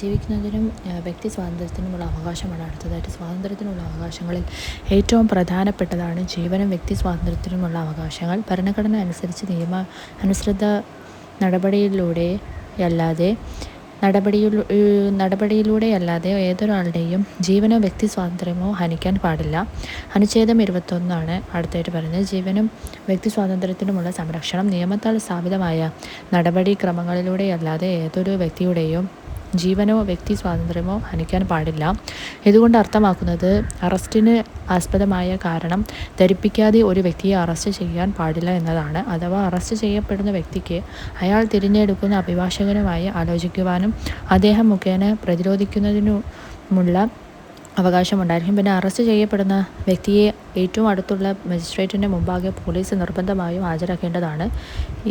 ജീവിക്കുന്നതിനും വ്യക്തി സ്വാതന്ത്ര്യത്തിനുമുള്ള അവകാശമാണ്. അടുത്തതായിട്ട് സ്വാതന്ത്ര്യത്തിനുള്ള അവകാശങ്ങളിൽ ഏറ്റവും പ്രധാനപ്പെട്ടതാണ് ജീവനും വ്യക്തി സ്വാതന്ത്ര്യത്തിനുമുള്ള അവകാശങ്ങൾ. ഭരണഘടന അനുസരിച്ച് നിയമ അനുസൃത നടപടിയിലൂടെയല്ലാതെ നടപടിയിൽ നടപടിയിലൂടെയല്ലാതെ ഏതൊരാളുടെയും ജീവനോ വ്യക്തി സ്വാതന്ത്ര്യമോ ഹനിക്കാൻ പാടില്ല. അനുച്ഛേദം ഇരുപത്തൊന്നാണ് അടുത്തായിട്ട് പറയുന്നത്. ജീവനും വ്യക്തി സ്വാതന്ത്ര്യത്തിനുമുള്ള സംരക്ഷണം. നിയമത്താൽ സ്ഥാപിതമായ നടപടിക്രമങ്ങളിലൂടെയല്ലാതെ ഏതൊരു വ്യക്തിയുടെയും ജീവനോ വ്യക്തി സ്വാതന്ത്ര്യമോ ഹനിക്കാൻ പാടില്ല. ഇതുകൊണ്ട് അർത്ഥമാക്കുന്നത് അറസ്റ്റിന് ആസ്പദമായ കാരണം ധരിപ്പിക്കാതെ ഒരു വ്യക്തിയെ അറസ്റ്റ് ചെയ്യാൻ പാടില്ല എന്നതാണ്. അഥവാ അറസ്റ്റ് ചെയ്യപ്പെടുന്ന വ്യക്തിക്ക് അയാൾ തിരഞ്ഞെടുക്കുന്ന അഭിഭാഷകനുമായി ആലോചിക്കുവാനും അദ്ദേഹം മുഖേന പ്രതിരോധിക്കുന്നതിനുമുള്ള അവകാശമുണ്ടായിരിക്കും. പിന്നെ അറസ്റ്റ് ചെയ്യപ്പെടുന്ന വ്യക്തിയെ ഏറ്റവും അടുത്തുള്ള മജിസ്ട്രേറ്റിന്റെ മുമ്പാകെ പോലീസ് നിർബന്ധമായും ഹാജരാക്കേണ്ടതാണ്.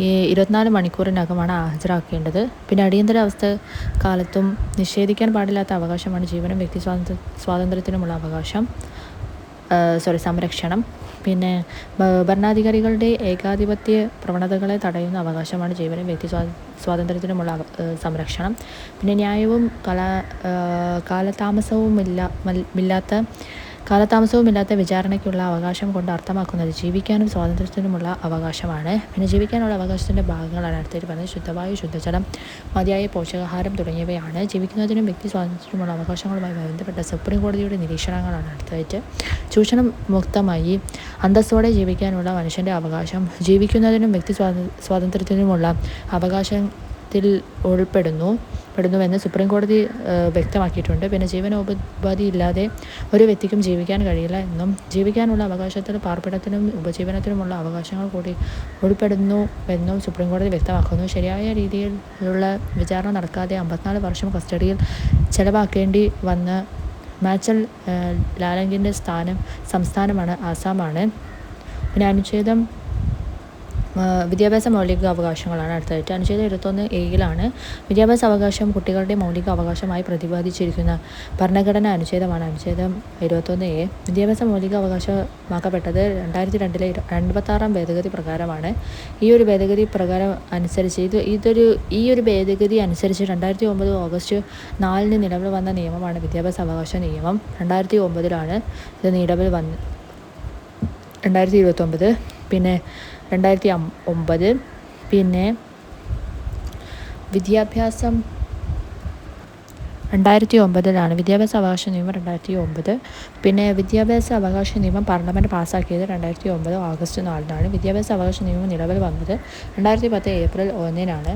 ഈ ഇരുപത്തിനാല് മണിക്കൂറിനകമാണ് ഹാജരാക്കേണ്ടത്. പിന്നെ അടിയന്തരാവസ്ഥ കാലത്തും നിഷേധിക്കാൻ പാടില്ലാത്ത അവകാശമാണ് ജീവനും വ്യക്തി സ്വാതന്ത്ര്യ സ്വാതന്ത്ര്യത്തിനുമുള്ള അവകാശം. സോറി സംരക്ഷണം. പിന്നെ ഭരണാധികാരികളുടെ ഏകാധിപത്യ പ്രവണതകളെ തടയുന്ന അവകാശമാണ് ജീവനും വ്യക്തി സ്വാതന്ത്ര്യത്തിനുമുള്ള സംരക്ഷണം. പിന്നെ ന്യായവും കലാ കാലതാമസവുമില്ല ഇല്ലാത്ത കാലതാമസവുമില്ലാത്ത വിചാരണയ്ക്കുള്ള അവകാശം കൊണ്ട് അർത്ഥമാക്കുന്നത് ജീവിക്കാനും സ്വാതന്ത്ര്യത്തിനുമുള്ള അവകാശമാണ്. പിന്നെ ജീവിക്കാനുള്ള അവകാശത്തിന്റെ ഭാഗങ്ങളാണ് അടുത്തേക്ക് പറഞ്ഞത്. ശുദ്ധവായു ശുദ്ധജലം മതിയായ പോഷകാഹാരം തുടങ്ങിയവയാണ്. ജീവിക്കുന്നതിനും വ്യക്തി സ്വാതന്ത്ര്യത്തിനുമുള്ള അവകാശങ്ങളുമായി ബന്ധപ്പെട്ട സുപ്രീം കോടതിയുടെ നിരീക്ഷണങ്ങളാണ് അടുത്തായിട്ട്. ചൂഷണം മുക്തമായി അന്തസ്സോടെ ജീവിക്കാനുള്ള മനുഷ്യന്റെ അവകാശം ജീവിക്കുന്നതിനും വ്യക്തി സ്വാതന്ത്ര്യത്തിനുമുള്ള അവകാശത്തിൽ ഉൾപ്പെടുന്നു. പെടുന്നുവെന്ന് സുപ്രീം കോടതി വ്യക്തമാക്കിയിട്ടുണ്ട്. പിന്നെ ജീവനോപാധി ഇല്ലാതെ ഒരു വ്യക്തിക്കും ജീവിക്കാൻ കഴിയില്ല എന്നും ജീവിക്കാനുള്ള അവകാശത്തിൽ പാർപ്പിടത്തിനും ഉപജീവനത്തിനുമുള്ള അവകാശങ്ങൾ കൂടി ഉൾപ്പെടുന്നു എന്നും സുപ്രീം കോടതി വ്യക്തമാക്കുന്നു. ശരിയായ രീതിയിലുള്ള വിചാരണ നടക്കാതെ അമ്പത്തിനാല് വർഷം കസ്റ്റഡിയിൽ ചെലവാക്കേണ്ടി വന്ന മാച്ചൽ ലാലങ്കിന്റെ സ്ഥാനം സംസ്ഥാനമാണ് ആസാമാണ്. പിന്നെ അനുച്ഛേദം വിദ്യാഭ്യാസ മൗലിക അവകാശങ്ങളാണ് അടുത്തതായിട്ട് അനുച്ഛേദം ഇരുപത്തൊന്ന് എയിലാണ് വിദ്യാഭ്യാസ അവകാശം കുട്ടികളുടെ മൗലിക അവകാശമായി പ്രതിപാദിച്ചിരിക്കുന്ന ഭരണഘടനാ അനുച്ഛേദമാണ് അനുച്ഛേദം ഇരുപത്തൊന്ന് എ വിദ്യാഭ്യാസ മൗലിക അവകാശമാക്കപ്പെട്ടത് രണ്ടായിരത്തി രണ്ടിലെ എൺപത്താറാം ഭേദഗതി പ്രകാരമാണ്. ഈ ഒരു ഭേദഗതി പ്രകാരം അനുസരിച്ച് ഇത് ഇതൊരു ഈ ഒരു ഭേദഗതി അനുസരിച്ച് രണ്ടായിരത്തി ഒമ്പത് ഓഗസ്റ്റ് നാലിന് നിലവിൽ വന്ന നിയമമാണ് വിദ്യാഭ്യാസ അവകാശ നിയമം. രണ്ടായിരത്തി ഒമ്പതിലാണ് ഇത് നിലവിൽ വന്ന് രണ്ടായിരത്തി ഇരുപത്തൊമ്പത് പിന്നെ രണ്ടായിരത്തി ഒമ്പത് പിന്നെ വിദ്യാഭ്യാസം രണ്ടായിരത്തി ഒമ്പതിലാണ് വിദ്യാഭ്യാസ അവകാശ നിയമം രണ്ടായിരത്തി ഒമ്പത് പിന്നെ വിദ്യാഭ്യാസ അവകാശ നിയമം പാർലമെന്റ് പാസ്സാക്കിയത് രണ്ടായിരത്തി ഒമ്പത് ഓഗസ്റ്റ് നാലിനാണ്. വിദ്യാഭ്യാസ അവകാശ നിയമം നിലവിൽ വന്നത് രണ്ടായിരത്തി പത്ത് ഏപ്രിൽ ഒന്നിനാണ്.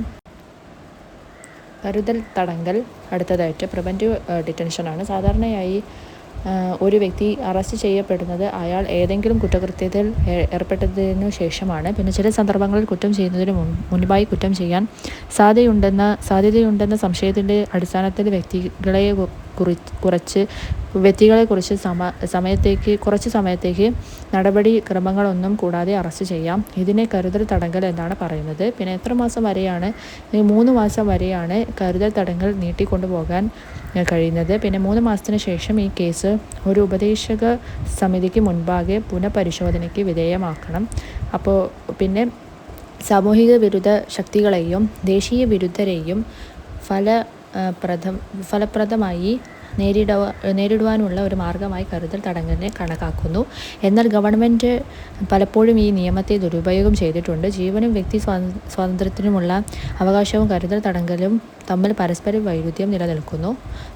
കരുതൽ തടങ്കൽ അടുത്തതായിട്ട്. പ്രിവന്റീവ് ഡിറ്റൻഷനാണ് സാധാരണയായി ഒരു വ്യക്തി അറസ്റ്റ് ചെയ്യപ്പെടുന്നത് അയാൾ ഏതെങ്കിലും കുറ്റകൃത്യത്തിൽ ഏർപ്പെട്ടതിനു ശേഷമാണ്. പിന്നെ ചില സന്ദർഭങ്ങളിൽ കുറ്റം ചെയ്യുന്നതിന് മുൻപായി കുറ്റം ചെയ്യാൻ സാധ്യതയുണ്ടെന്ന സാധ്യതയുണ്ടെന്ന സംശയത്തിന്റെ അടിസ്ഥാനത്തിൽ വ്യക്തികളെ കുറി കുറച്ച് വ്യക്തികളെക്കുറിച്ച് സമ സമയത്തേക്ക് കുറച്ച് സമയത്തേക്ക് നടപടി ക്രമങ്ങളൊന്നും കൂടാതെ അറസ്റ്റ് ചെയ്യാം. ഇതിനെ കരുതൽ തടങ്കൽ എന്നാണ് പറയുന്നത്. പിന്നെ എത്ര മാസം വരെയാണ് മൂന്ന് മാസം വരെയാണ് കരുതൽ തടങ്കൽ നീട്ടിക്കൊണ്ടുപോകാൻ കഴിയുന്നത്. പിന്നെ മൂന്ന് മാസത്തിന് ശേഷം ഈ കേസ് ഒരു ഉപദേശക സമിതിക്ക് മുൻപാകെ പുനഃപരിശോധനയ്ക്ക് വിധേയമാക്കണം. അപ്പോൾ പിന്നെ സാമൂഹിക വിരുദ്ധ ശക്തികളെയും ദേശീയ വിരുദ്ധരെയും ഫല പ്രഥം ഫലപ്രദമായി നേരിടുക നേരിടുവാനുള്ള ഒരു മാർഗമായി കരുതൽ തടങ്കലിനെ കണക്കാക്കുന്നു. എന്നാൽ ഗവൺമെന്റ് പലപ്പോഴും ഈ നിയമത്തെ ദുരുപയോഗം ചെയ്തിട്ടുണ്ട്. ജീവനും വ്യക്തി സ്വാതന്ത്ര്യത്തിനുമുള്ള അവകാശവും കരുതൽ തടങ്കലും തമ്മിൽ പരസ്പര വൈരുദ്ധ്യം നിലനിൽക്കുന്നു.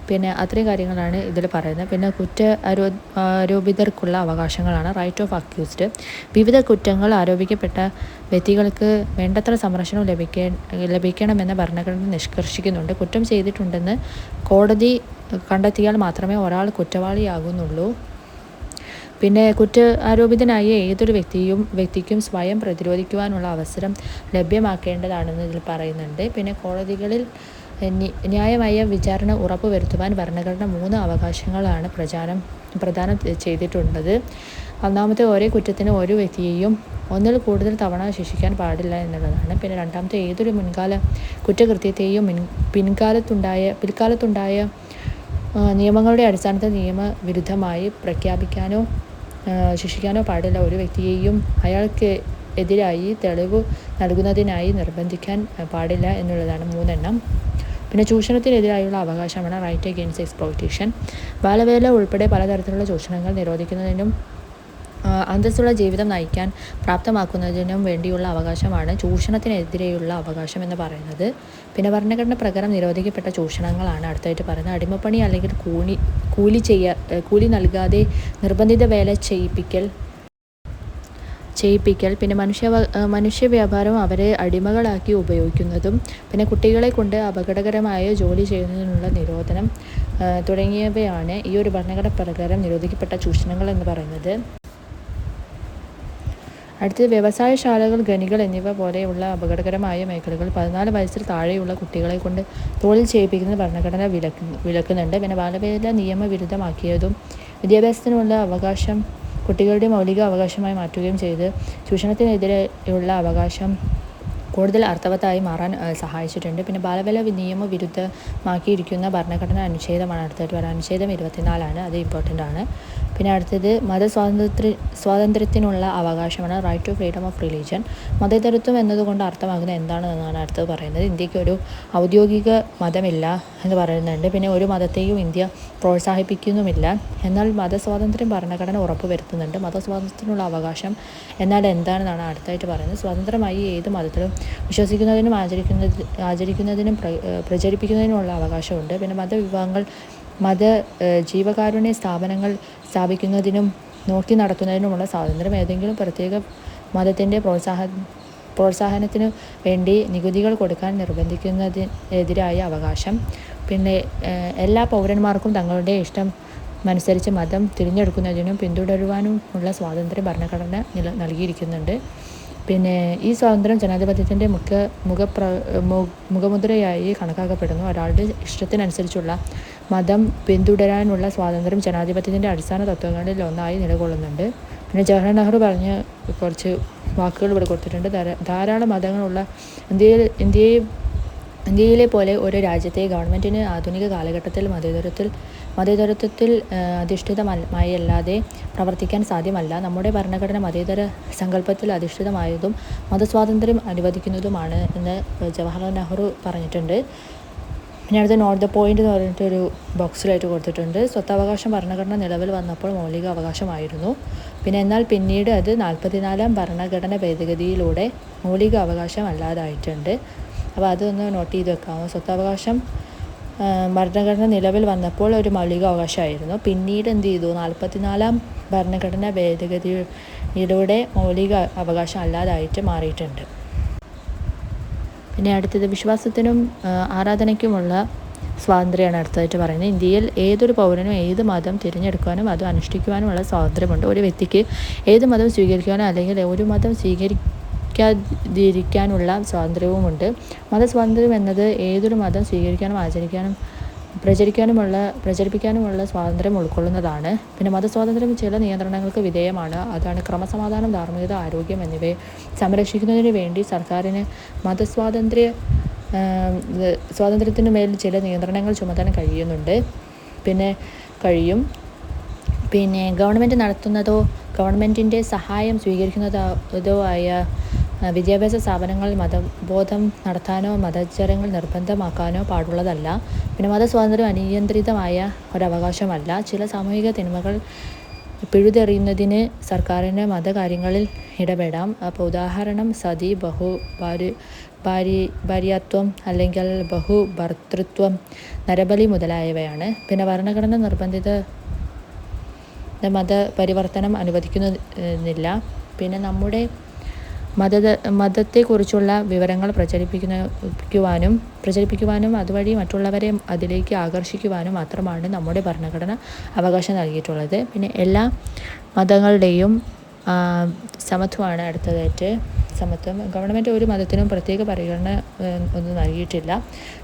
പിന്നെ അത്രയും കാര്യങ്ങളാണ് ഇതിൽ പറയുന്നത്. പിന്നെ കുറ്റ ആരോ ആരോപിതർക്കുള്ള അവകാശങ്ങളാണ്. റൈറ്റ് ഓഫ് അക്യൂസ്ഡ് വിവിധ കുറ്റങ്ങൾ ആരോപിക്കപ്പെട്ട വ്യക്തികൾക്ക് വേണ്ടത്ര സംരക്ഷണം ലഭിക്കേ ലഭിക്കണമെന്ന ഭരണഘടന നിഷ്കർഷിക്കുന്നുണ്ട്. കുറ്റം ചെയ്തിട്ടുണ്ടെന്ന് കോടതി കണ്ടെത്തിയാൽ മാത്രമേ ഒരാൾ കുറ്റവാളിയാകുന്നുള്ളൂ. പിന്നെ കുറ്റ ആരോപിതനായ ഏതൊരു വ്യക്തിയും വ്യക്തിക്കും സ്വയം പ്രതിരോധിക്കുവാനുള്ള അവസരം ലഭ്യമാക്കേണ്ടതാണെന്ന് ഇതിൽ പറയുന്നുണ്ട്. പിന്നെ കോടതികളിൽ ന്യായമായ വിചാരണ ഉറപ്പുവരുത്തുവാൻ ഭരണഘടന മൂന്ന് അവകാശങ്ങളാണ് പ്രചാരം പ്രദാനം ചെയ്തിട്ടുള്ളത്. ഒന്നാമത്തെ ഒരേ കുറ്റത്തിന് ഒരു വ്യക്തിയെയും ഒന്നിൽ കൂടുതൽ തവണ ശിക്ഷിക്കാൻ പാടില്ല എന്നുള്ളതാണ്. പിന്നെ രണ്ടാമത്തെ ഏതൊരു മുൻകാല കുറ്റകൃത്യത്തെയും പിൻകാലത്തുണ്ടായ പിൽക്കാലത്തുണ്ടായ നിയമങ്ങളുടെ അടിസ്ഥാനത്തിൽ നിയമവിരുദ്ധമായി പ്രഖ്യാപിക്കാനോ ശിക്ഷിക്കാനോ പാടില്ല. ഒരു വ്യക്തിയെയും അയാൾക്ക് എതിരായി തെളിവ് നൽകുന്നതിനായി നിർബന്ധിക്കാൻ പാടില്ല എന്നുള്ളതാണ് മൂന്നെണ്ണം. പിന്നെ ചൂഷണത്തിനെതിരായുള്ള അവകാശമാണ് റൈറ്റ് അഗെയിൻസ്റ്റ് എക്സ്പ്ലോയിറ്റേഷൻ ബാലവേല ഉൾപ്പെടെ പലതരത്തിലുള്ള ചൂഷണങ്ങൾ നിരോധിക്കുന്നതിനും അന്തസ്സുള്ള ജീവിതം നയിക്കാൻ പ്രാപ്തമാക്കുന്നതിനും വേണ്ടിയുള്ള അവകാശമാണ് ചൂഷണത്തിനെതിരെയുള്ള അവകാശം എന്ന് പറയുന്നത്. പിന്നെ ഭരണഘടന പ്രകാരം നിരോധിക്കപ്പെട്ട ചൂഷണങ്ങളാണ് അടുത്തായിട്ട് പറയുന്നത്. അടിമപ്പണി അല്ലെങ്കിൽ കൂലി കൂലി ചെയ്യ കൂലി നൽകാതെ നിർബന്ധിത വേല ചെയ്യിപ്പിക്കൽ ചെയ്യിപ്പിക്കൽ പിന്നെ മനുഷ്യ മനുഷ്യ വ്യാപാരം അവരെ അടിമകളാക്കി ഉപയോഗിക്കുന്നതും പിന്നെ കുട്ടികളെ കൊണ്ട് അപകടകരമായ ജോലി ചെയ്യുന്നതിനുള്ള നിരോധനം തുടങ്ങിയവയാണ് ഈ ഒരു ഭരണഘടന പ്രകാരം നിരോധിക്കപ്പെട്ട ചൂഷണങ്ങൾ എന്ന് പറയുന്നത്. അടുത്തത് വ്യവസായശാലകൾ ഖനികൾ എന്നിവ പോലെയുള്ള അപകടകരമായ മേഖലകൾ പതിനാല് വയസ്സിൽ താഴെയുള്ള കുട്ടികളെ കൊണ്ട് തൊഴിൽ ചെയ്യിപ്പിക്കുന്ന ഭരണഘടന വിലക്കുന്നു വിലക്കുന്നുണ്ട്. പിന്നെ ബാലവേല നിയമവിരുദ്ധമാക്കിയതും വിദ്യാഭ്യാസത്തിനുള്ള അവകാശം കുട്ടികളുടെ മൗലിക അവകാശമായി മാറ്റുകയും ചെയ്ത് ചൂഷണത്തിനെതിരെയുള്ള അവകാശം കൂടുതൽ അർത്ഥവത്തായി മാറാൻ സഹായിച്ചിട്ടുണ്ട്. പിന്നെ ബാലവേല നിയമവിരുദ്ധമാക്കിയിരിക്കുന്ന ഭരണഘടന അനുച്ഛേദമാണ് അടുത്തായിട്ട് വരാൻ. അനുച്ഛേദം ഇരുപത്തിനാലാണ്. അത് ഇമ്പോർട്ടന്റ് ആണ്. പിന്നെ അടുത്തത് മതസ്വാതന്ത്ര്യ സ്വാതന്ത്ര്യത്തിനുള്ള അവകാശമാണ് right to freedom of religion മതേതരത്വം എന്നതുകൊണ്ട് അർത്ഥമാക്കുന്നത് എന്താണ് എന്നാണ് അടുത്തത് പറയുന്നത്. ഇന്ത്യയ്ക്ക് ഒരു ഔദ്യോഗിക മതമില്ല എന്ന് പറയുന്നുണ്ട്. പിന്നെ ഒരു മതത്തെയും ഇന്ത്യ പ്രോത്സാഹിപ്പിക്കുന്നുമില്ല. എന്നാൽ മതസ്വാതന്ത്ര്യം ഭരണഘടന ഉറപ്പുവരുത്തുന്നുണ്ട്. മതസ്വാതന്ത്ര്യത്തിനുള്ള അവകാശം എന്നാൽ എന്താണെന്നാണ് അടുത്തായിട്ട് പറയുന്നത്. സ്വതന്ത്രമായി ഏത് മതത്തിലും വിശ്വസിക്കുന്നതിനും ആചരിക്കുന്നത് ആചരിക്കുന്നതിനും പ്രചരിപ്പിക്കുന്നതിനുമുള്ള അവകാശമുണ്ട്. പിന്നെ മതവിഭാഗങ്ങൾ മത ജീവകാരുണ്യ സ്ഥാപനങ്ങൾ സ്ഥാപിക്കുന്നതിനും നോക്കി നടത്തുന്നതിനുമുള്ള സ്വാതന്ത്ര്യം ഏതെങ്കിലും പ്രത്യേക മതത്തിന്റെ പ്രോത്സാഹ പ്രോത്സാഹനത്തിനു വേണ്ടി നികുതികൾ കൊടുക്കാൻ നിർബന്ധിക്കുന്നതിനെതിരായ അവകാശം. പിന്നെ എല്ലാ പൗരന്മാർക്കും തങ്ങളുടെ ഇഷ്ടം അനുസരിച്ച് മതം തിരഞ്ഞെടുക്കുന്നതിനും പിന്തുടരുവാനും ഉള്ള സ്വാതന്ത്ര്യം ഭരണഘടന നൽകിയിരിക്കുന്നുണ്ട്. പിന്നെ ഈ സ്വാതന്ത്ര്യം ജനാധിപത്യത്തിന്റെ മുഖ മുഖപ്ര മുഖമുദ്രയായി കണക്കാക്കപ്പെടുന്നു. ഒരാളുടെ ഇഷ്ടത്തിനനുസരിച്ചുള്ള മതം പിന്തുടരാനുള്ള സ്വാതന്ത്ര്യം ജനാധിപത്യത്തിന്റെ അടിസ്ഥാന തത്വങ്ങളിൽ ഒന്നായി നിലകൊള്ളുന്നുണ്ട്. പിന്നെ ജവഹർലാൽ നെഹ്റു പറഞ്ഞ കുറച്ച് വാക്കുകൾ ഇവിടെ കൊടുത്തിട്ടുണ്ട്. ധാരാളം മതങ്ങളുള്ള ഇന്ത്യയിൽ ഇന്ത്യയെ ഇന്ത്യയിലെ പോലെ ഒരു രാജ്യത്തെ ഗവൺമെന്റിന് ആധുനിക കാലഘട്ടത്തിൽ മതേതരത്തിൽ മതേതരത്വത്തിൽ അധിഷ്ഠിതമായല്ലാതെ പ്രവർത്തിക്കാൻ സാധ്യമല്ല. നമ്മുടെ ഭരണഘടന മതേതര സങ്കല്പത്തിൽ അധിഷ്ഠിതമായതും മതസ്വാതന്ത്ര്യം അനുവദിക്കുന്നതുമാണ് എന്ന് ജവഹർലാൽ നെഹ്റു പറഞ്ഞിട്ടുണ്ട്. പിന്നെ അടുത്ത നോട്ട് ദ പോയിന്റ് എന്ന് പറഞ്ഞിട്ടൊരു ബോക്സിലായിട്ട് കൊടുത്തിട്ടുണ്ട്. സ്വത്തവകാശം ഭരണഘടന നിലവിൽ വന്നപ്പോൾ മൗലിക അവകാശമായിരുന്നു. പിന്നെ എന്നാൽ പിന്നീട് അത് നാൽപ്പത്തിനാലാം ഭരണഘടന ഭേദഗതിയിലൂടെ മൗലിക അവകാശം അല്ലാതായിട്ടുണ്ട്. അപ്പോൾ അതൊന്ന് നോട്ട് ചെയ്ത് വെക്കാമോ സ്വത്തവകാശം ഭരണഘടന നിലവിൽ വന്നപ്പോൾ ഒരു മൗലിക അവകാശമായിരുന്നു. പിന്നീട് എന്ത് ചെയ്തു? നാൽപ്പത്തിനാലാം ഭരണഘടന ഭേദഗതിയിലൂടെ മൗലിക അവകാശം അല്ലാതായിട്ട് മാറിയിട്ടുണ്ട്. പിന്നെ അടുത്തത് വിശ്വാസത്തിനും ആരാധനയ്ക്കുമുള്ള സ്വാതന്ത്ര്യമാണ് അടുത്തതായിട്ട് പറയുന്നത്. ഇന്ത്യയിൽ ഏതൊരു പൗരനും ഏത് മതം തിരഞ്ഞെടുക്കാനും അത് അനുഷ്ഠിക്കുവാനുമുള്ള സ്വാതന്ത്ര്യമുണ്ട്. ഒരു വ്യക്തിക്ക് ഏത് മതം സ്വീകരിക്കാനോ അല്ലെങ്കിൽ ഒരു മതം സ്വീകരിക്കാതിരിക്കാനുള്ള സ്വാതന്ത്ര്യവുമുണ്ട്. മതസ്വാതന്ത്ര്യം എന്നത് ഏതൊരു മതം സ്വീകരിക്കാനും ആചരിക്കാനും പ്രചരിക്കാനുമുള്ള പ്രചരിപ്പിക്കാനുമുള്ള സ്വാതന്ത്ര്യം ഉൾക്കൊള്ളുന്നതാണ്. പിന്നെ മതസ്വാതന്ത്ര്യം ചില നിയന്ത്രണങ്ങൾക്ക് വിധേയമാണ്. അതാണ് ക്രമസമാധാനം ധാർമ്മികത ആരോഗ്യം എന്നിവയെ സംരക്ഷിക്കുന്നതിന് വേണ്ടി സർക്കാരിന് മതസ്വാതന്ത്ര്യ സ്വാതന്ത്ര്യത്തിനു മേൽ ചില നിയന്ത്രണങ്ങൾ ചുമത്താൻ കഴിയുന്നുണ്ട്. പിന്നെ കഴിയും. പിന്നെ ഗവൺമെന്റ് നടത്തുന്നതോ ഗവൺമെന്റിന്റെ സഹായം സ്വീകരിക്കുന്നതോ ആയ വിദ്യാഭ്യാസ സ്ഥാപനങ്ങളിൽ മതബോധം നടത്താനോ മതചരങ്ങൾ നിർബന്ധമാക്കാനോ പാടുള്ളതല്ല. പിന്നെ മതസ്വാതന്ത്ര്യം അനിയന്ത്രിതമായ ഒരവകാശമല്ല. ചില സാമൂഹിക തിന്മകൾ പിഴുതെറിയുന്നതിന് സർക്കാരിന് മതകാര്യങ്ങളിൽ ഇടപെടാം. അപ്പോൾ ഉദാഹരണം സതി ബഹു ഭാര്യ ഭാര്യ ഭാര്യത്വം അല്ലെങ്കിൽ ബഹുഭർത്തൃത്വം നരബലി മുതലായവയാണ്. പിന്നെ ഭരണഘടന നിർബന്ധിത മതപരിവർത്തനം അനുവദിക്കുന്നില്ല പിന്നെ നമ്മുടെ മത മതത്തെക്കുറിച്ചുള്ള വിവരങ്ങൾ പ്രചരിപ്പിക്കുവാനും പ്രചരിപ്പിക്കുവാനും അതുവഴി മറ്റുള്ളവരെ അതിലേക്ക് ആകർഷിക്കുവാനും മാത്രമാണ് നമ്മുടെ ഭരണഘടന അവകാശം നൽകിയിട്ടുള്ളത്. പിന്നെ എല്ലാ മതങ്ങളുടെയും സമത്വമാണ് അടുത്തതായിട്ട് സമത്വം. ഗവൺമെന്റ് ഒരു മതത്തിനും പ്രത്യേക പരിഗണന ഒന്നും നൽകിയിട്ടില്ല.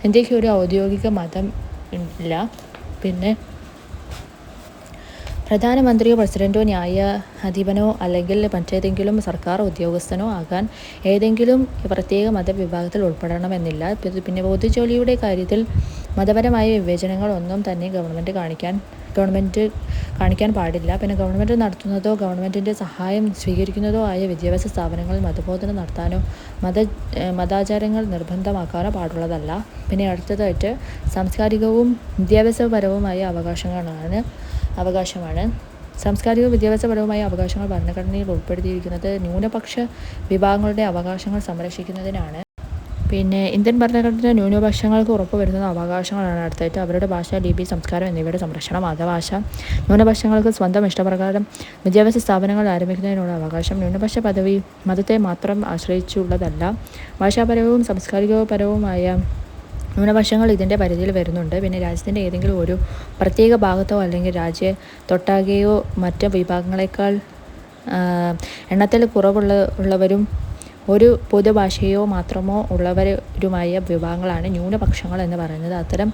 ഇന്ത്യയ്ക്ക് ഒരു ഔദ്യോഗിക മതം ഇല്ല. പിന്നെ പ്രധാനമന്ത്രിയോ പ്രസിഡന്റോ ന്യായാധിപനോ അല്ലെങ്കിൽ മറ്റേതെങ്കിലും സർക്കാർ ഉദ്യോഗസ്ഥനോ ആകാൻ ഏതെങ്കിലും പ്രത്യേക മതവിഭാഗത്തിൽ ഉൾപ്പെടണമെന്നില്ല. പിന്നെ പൊതുജോലിയുടെ കാര്യത്തിൽ മതപരമായ വിവേചനങ്ങൾ ഒന്നും തന്നെ ഗവൺമെന്റ് കാണിക്കാൻ ഗവൺമെന്റ് കാണിക്കാൻ പാടില്ല. പിന്നെ ഗവൺമെന്റ് നടത്തുന്നതോ ഗവൺമെന്റിന്റെ സഹായം സ്വീകരിക്കുന്നതോ ആയ വിദ്യാഭ്യാസ സ്ഥാപനങ്ങളിൽ മതബോധനം നടത്താനോ മത മതാചാരങ്ങൾ നിർബന്ധമാക്കാനോ പാടുള്ളതല്ല. പിന്നെ അടുത്തതായിട്ട് സാംസ്കാരികവും വിദ്യാഭ്യാസപരവുമായ അവകാശങ്ങളാണ് അവകാശമാണ്. സാംസ്കാരിക വിദ്യാഭ്യാസപരവുമായ അവകാശങ്ങൾ ഭരണഘടനയിൽ ഉൾപ്പെടുത്തിയിരിക്കുന്നത് ന്യൂനപക്ഷ വിഭാഗങ്ങളുടെ അവകാശങ്ങൾ സംരക്ഷിക്കുന്നതിനാണ്. പിന്നെ ഇന്ത്യൻ ഭരണഘടന ന്യൂനപക്ഷങ്ങൾക്ക് ഉറപ്പ് ഉറപ്പുവരുത്തുന്ന അവകാശങ്ങളാണ് അടുത്തായിട്ട് അവരുടെ ഭാഷ ലിപി സംസ്കാരം എന്നിവയുടെ സംരക്ഷണം. മതഭാഷ ന്യൂനപക്ഷങ്ങൾക്ക് സ്വന്തം ഇഷ്ടപ്രകാരം വിദ്യാഭ്യാസ സ്ഥാപനങ്ങൾ ആരംഭിക്കുന്നതിനുള്ള അവകാശം ന്യൂനപക്ഷ പദവി മതത്തെ മാത്രം ആശ്രയിച്ചുള്ളതല്ല. ഭാഷാപരവും സാംസ്കാരികപരവുമായ ന്യൂനപക്ഷങ്ങൾ ഇതിന്റെ പരിധിയിൽ വരുന്നുണ്ട്. പിന്നെ രാജ്യത്തിന്റെ ഏതെങ്കിലും ഒരു പ്രത്യേക ഭാഗത്തോ അല്ലെങ്കിൽ രാജ്യ തൊട്ടാകെയോ മറ്റ് വിഭാഗങ്ങളെക്കാൾ എണ്ണത്തിൽ കുറവുള്ള ഉള്ളവരും ഒരു പൊതുഭാഷയോ മാത്രമോ ഉള്ളവരുമായ വിഭാഗങ്ങളാണ് ന്യൂനപക്ഷങ്ങൾ എന്ന് പറയുന്നത്. അത്തരം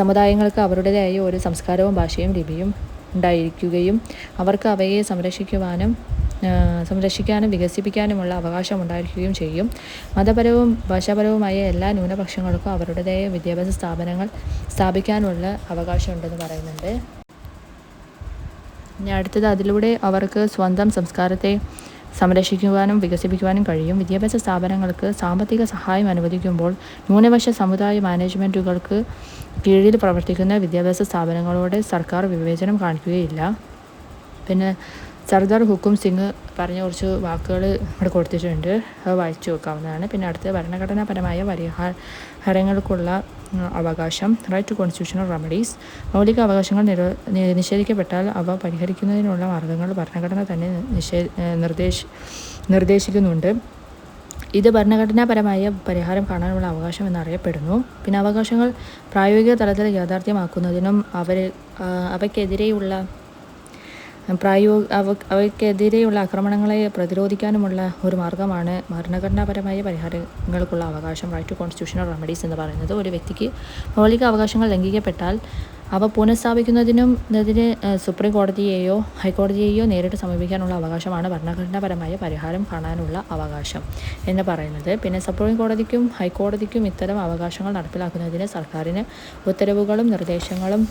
സമുദായങ്ങൾക്ക് അവരുടേതായ ഒരു സംസ്കാരവും ഭാഷയും ലിപിയും ഉണ്ടായിരിക്കുകയും അവർക്ക് അവയെ സംരക്ഷിക്കുവാനും സംരക്ഷിക്കാനും വികസിപ്പിക്കാനുമുള്ള അവകാശം ഉണ്ടായിരിക്കുകയും ചെയ്യും. മതപരവും ഭാഷാപരവുമായ എല്ലാ ന്യൂനപക്ഷങ്ങൾക്കും അവരുടേതായ വിദ്യാഭ്യാസ സ്ഥാപനങ്ങൾ സ്ഥാപിക്കാനുള്ള അവകാശമുണ്ടെന്ന് പറയുന്നുണ്ട്. ഇനി അടുത്തത് അതിലൂടെ അവർക്ക് സ്വന്തം സംസ്കാരത്തെ സംരക്ഷിക്കുവാനും വികസിപ്പിക്കുവാനും കഴിയും. വിദ്യാഭ്യാസ സ്ഥാപനങ്ങൾക്ക് സാമ്പത്തിക സഹായം അനുവദിക്കുമ്പോൾ ന്യൂനപക്ഷ സമുദായ മാനേജ്മെന്റുകൾക്ക് കീഴിൽ പ്രവർത്തിക്കുന്ന വിദ്യാഭ്യാസ സ്ഥാപനങ്ങളോട് സർക്കാർ വിവേചനം കാണിക്കുകയില്ല. പിന്നെ സർദാർ ഹുക്കും സിംഗ് പറഞ്ഞ കുറച്ച് വാക്കുകൾ ഇവിടെ കൊടുത്തിട്ടുണ്ട്. അത് വായിച്ചു നോക്കാവുന്നതാണ് പിന്നെ അടുത്ത ഭരണഘടനാപരമായ പരിഹാരങ്ങൾക്കുള്ള അവകാശം റൈറ്റ് ടു കോൺസ്റ്റിറ്റ്യൂഷണൽ റെമഡീസ് മൗലിക അവകാശങ്ങൾ നിഷേധിക്കപ്പെട്ടാൽ അവ പരിഹരിക്കുന്നതിനുള്ള മാർഗങ്ങൾ ഭരണഘടന തന്നെ നിഷേ നിർദ്ദേശ നിർദ്ദേശിക്കുന്നുണ്ട്. ഇത് ഭരണഘടനാപരമായ പരിഹാരം കാണാനുള്ള അവകാശം എന്നറിയപ്പെടുന്നു. പിന്നെ അവകാശങ്ങൾ പ്രായോഗിക തലത്തിൽ യാഥാർത്ഥ്യമാക്കുന്നതിനും അവർ അവയ്ക്കെതിരെയുള്ള പ്രായോ അവ അവയ്ക്കെതിരെയുള്ള ആക്രമണങ്ങളെ പ്രതിരോധിക്കാനുമുള്ള ഒരു മാർഗമാണ് ഭരണഘടനാപരമായ പരിഹാരങ്ങൾക്കുള്ള അവകാശം റൈറ്റ് ടു കോൺസ്റ്റിറ്റ്യൂഷണൽ റെമഡീസ് എന്ന് പറയുന്നത്. ഒരു വ്യക്തിക്ക് മൗലിക അവകാശങ്ങൾ ലംഘിക്കപ്പെട്ടാൽ അവ പുനഃസ്ഥാപിക്കുന്നതിനും ഇതിന് സുപ്രീം കോടതിയെയോ ഹൈക്കോടതിയെയോ നേരിട്ട് സമീപിക്കാനുള്ള അവകാശമാണ് ഭരണഘടനാപരമായ പരിഹാരം കാണാനുള്ള അവകാശം എന്ന് പറയുന്നത്. പിന്നെ സുപ്രീം കോടതിക്കും ഹൈക്കോടതിക്കും ഇത്തരം അവകാശങ്ങൾ നടപ്പിലാക്കുന്നതിന് സർക്കാരിന് ഉത്തരവുകളും നിർദ്ദേശങ്ങളും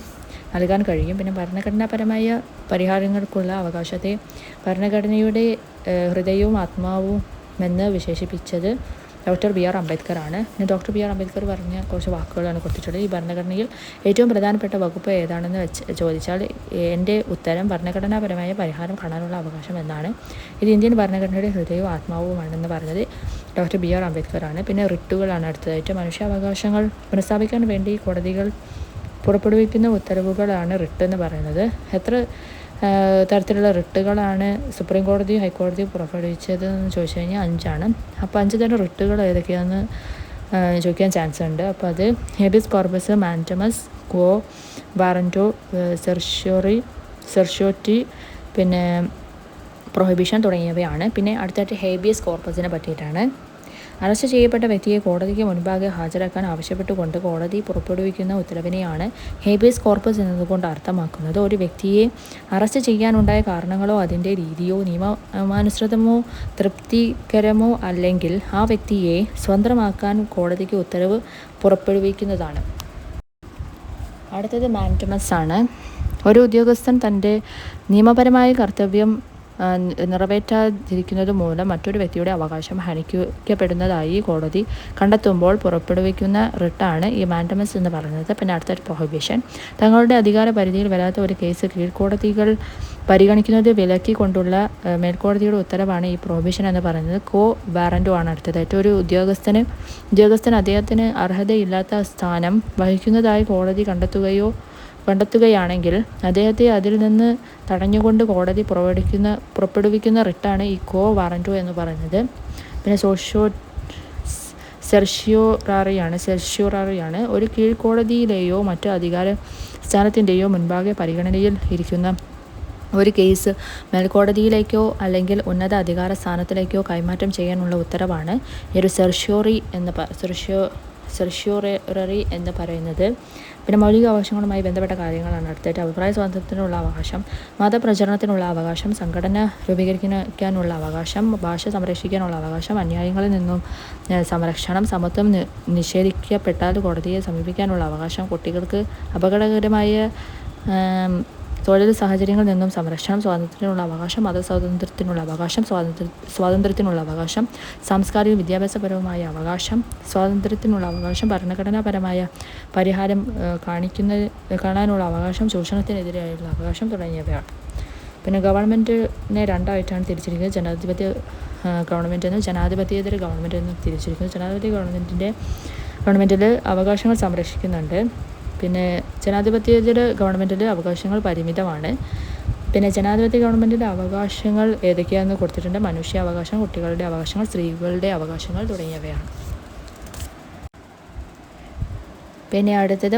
നൽകാൻ കഴിയും. പിന്നെ ഭരണഘടനാപരമായ പരിഹാരങ്ങൾക്കുള്ള അവകാശത്തെ ഭരണഘടനയുടെ ഹൃദയവും ആത്മാവും എന്ന് വിശേഷിപ്പിച്ചത് ഡോക്ടർ ബി ആർ അംബേദ്കർ ആണ്. പിന്നെ ഡോക്ടർ ബി ആർ അംബേദ്കർ പറഞ്ഞ കുറച്ച് വാക്കുകളാണ് കൊടുത്തിട്ടുള്ളത്. ഈ ഭരണഘടനയിൽ ഏറ്റവും പ്രധാനപ്പെട്ട വകുപ്പ് ഏതാണെന്ന് വെച്ച് ചോദിച്ചാൽ എന്റെ ഉത്തരം ഭരണഘടനാപരമായ പരിഹാരം കാണാനുള്ള അവകാശം എന്നാണ്. ഇത് ഇന്ത്യൻ ഭരണഘടനയുടെ ഹൃദയവും ആത്മാവുമാണെന്ന് പറഞ്ഞത് ഡോക്ടർ ബി ആർ അംബേദ്കർ ആണ്. പിന്നെ റിട്ടുകളാണ് അടുത്തതായിട്ട്. മനുഷ്യാവകാശങ്ങൾ പുനഃസ്ഥാപിക്കാൻ വേണ്ടി കോടതികൾ പുറപ്പെടുവിക്കുന്ന ഉത്തരവുകളാണ് റിട്ട് എന്ന് പറയുന്നത്. എത്ര തരത്തിലുള്ള റിട്ടുകളാണ് സുപ്രീം കോടതി ഹൈക്കോടതി പുറപ്പെടുവിച്ചത് എന്ന് ചോദിച്ചു കഴിഞ്ഞാൽ അഞ്ചാണ്. അപ്പോൾ അഞ്ച് തരം റിട്ടുകൾ ഏതൊക്കെയാണെന്ന് ചോദിക്കാൻ ചാൻസ് ഉണ്ട്. അപ്പോൾ അത് habeas corpus mandamus quo warranto certiorari certiorari പിന്നെ പ്രൊഹിബിഷൻ തുടങ്ങിയവയാണ്. പിന്നെ അടുത്തായിട്ട് ഹേബിയസ് കോർപ്പസിനെ പറ്റിയിട്ടാണ്. അറസ്റ്റ് ചെയ്യപ്പെട്ട വ്യക്തിയെ കോടതിക്ക് മുൻപാകെ ഹാജരാക്കാൻ ആവശ്യപ്പെട്ടുകൊണ്ട് കോടതി പുറപ്പെടുവിക്കുന്ന ഉത്തരവിനെയാണ് ഹേബിയസ് കോർപ്പസ് എന്നതുകൊണ്ട് അർത്ഥമാക്കുന്നത്. ഒരു വ്യക്തിയെ അറസ്റ്റ് ചെയ്യാനുണ്ടായ കാരണങ്ങളോ അതിന്റെ രീതിയോ നിയമാനുസൃതമോ തൃപ്തികരമോ അല്ലെങ്കിൽ ആ വ്യക്തിയെ സ്വതന്ത്രമാക്കാൻ കോടതിക്ക് ഉത്തരവ് പുറപ്പെടുവിക്കുന്നതാണ്. അടുത്തത് മാന്റമസ് ആണ് ഒരു ഉദ്യോഗസ്ഥൻ തന്റെ നിയമപരമായ കർത്തവ്യം നിറവേറ്റാതിരിക്കുന്നത് മൂലം മറ്റൊരു വ്യക്തിയുടെ അവകാശം ഹനിക്കപ്പെടുന്നതായി കോടതി കണ്ടെത്തുമ്പോൾ പുറപ്പെടുവിക്കുന്ന റിട്ടാണ് ഈ മാൻഡമസ് എന്ന് പറയുന്നത്. പിന്നെ അടുത്ത പ്രൊഹിബിഷൻ തങ്ങളുടെ അധികാര പരിധിയിൽ വരാത്ത ഒരു കേസ് കീഴ്ക്കോടതികൾ പരിഗണിക്കുന്നത് വിലക്കിക്കൊണ്ടുള്ള മേൽക്കോടതിയുടെ ഉത്തരവാണ് ഈ പ്രൊഹിബിഷൻ എന്ന് പറയുന്നത്. കോ വാറന്റോ ആണ് അടുത്തതായിട്ട് ഒരു ഉദ്യോഗസ്ഥന് ഉദ്യോഗസ്ഥന് അദ്ദേഹത്തിന് അർഹതയില്ലാത്ത സ്ഥാനം വഹിക്കുന്നതായി കോടതി കണ്ടെത്തുകയോ കണ്ടെത്തുകയാണെങ്കിൽ അദ്ദേഹത്തെ അതിൽ നിന്ന് തടഞ്ഞുകൊണ്ട് കോടതി പുറപ്പെടുവിക്കുന്ന പുറപ്പെടുവിക്കുന്ന റിട്ടാണ് ഈ കോ വാറന്റോ എന്ന് പറയുന്നത്. പിന്നെ സോഷ്യോ സെർഷ്യോറാറിയാണ് സെർഷ്യോറാറിയാണ് ഒരു കീഴ്ക്കോടതിയിലെയോ മറ്റു അധികാര സ്ഥാനത്തിന്റെയോ മുൻപാകെ പരിഗണനയിൽ ഇരിക്കുന്ന ഒരു കേസ് മേൽക്കോടതിയിലേക്കോ അല്ലെങ്കിൽ ഉന്നത അധികാര സ്ഥാനത്തിലേക്കോ കൈമാറ്റം ചെയ്യാനുള്ള ഉത്തരവാണ് ഈ ഒരു സെർഷ്യോറി എന്ന് സെർഷ്യോ സെർഷ്യോററി എന്ന് പറയുന്നത്. പിന്നെ മൗലിക അവകാശങ്ങളുമായി ബന്ധപ്പെട്ട കാര്യങ്ങളാണ് അടുത്തായിട്ട് അഭിപ്രായ സ്വാതന്ത്ര്യത്തിനുള്ള അവകാശം മതപ്രചരണത്തിനുള്ള അവകാശം സംഘടന രൂപീകരിക്കാനുള്ള അവകാശം ഭാഷ സംരക്ഷിക്കാനുള്ള അവകാശം അന്യായങ്ങളിൽ നിന്നും സംരക്ഷണം സമത്വം നിഷേധിക്കപ്പെട്ടാൽ കോടതിയെ സമീപിക്കാനുള്ള അവകാശം കുട്ടികൾക്ക് അപകടകരമായ തൊഴിൽ സാഹചര്യങ്ങളിൽ നിന്നും സംരക്ഷണം സ്വാതന്ത്ര്യത്തിനുള്ള അവകാശം മത സ്വാതന്ത്ര്യത്തിനുള്ള അവകാശം സ്വാതന്ത്ര്യ സ്വാതന്ത്ര്യത്തിനുള്ള അവകാശം സാംസ്കാരിക വിദ്യാഭ്യാസപരമായ അവകാശം സ്വാതന്ത്ര്യത്തിനുള്ള അവകാശം ഭരണഘടനാപരമായ പരിഹാരം കാണിക്കുന്ന കാണാനുള്ള അവകാശം ചൂഷണത്തിനെതിരെയുള്ള അവകാശം തുടങ്ങിയവയാണ്. പിന്നെ ഗവൺമെന്റിനെ രണ്ടായിട്ടാണ് തിരിച്ചിരിക്കുന്നത്. ജനാധിപത്യ ഗവൺമെന്റ് എന്ന് ജനാധിപത്യേതര ഗവൺമെന്റ് എന്ന് തിരിച്ചിരിക്കുന്നു. ജനാധിപത്യ ഗവൺമെന്റിന്റെ ഗവൺമെന്റിൽ അവകാശങ്ങൾ സംരക്ഷിക്കുന്നുണ്ട്. പിന്നെ ജനാധിപത്യേതര ഗവൺമെന്റിന്റെ അവകാശങ്ങൾ പരിമിതമാണ്. പിന്നെ ജനാധിപത്യ ഗവൺമെന്റിന്റെ അവകാശങ്ങൾ ഏതൊക്കെയാണെന്ന് കൊടുത്തിട്ടുണ്ട്? മനുഷ്യാവകാശം കുട്ടികളുടെ അവകാശങ്ങൾ സ്ത്രീകളുടെ അവകാശങ്ങൾ തുടങ്ങിയവയാണ്. പിന്നെ അടുത്തത്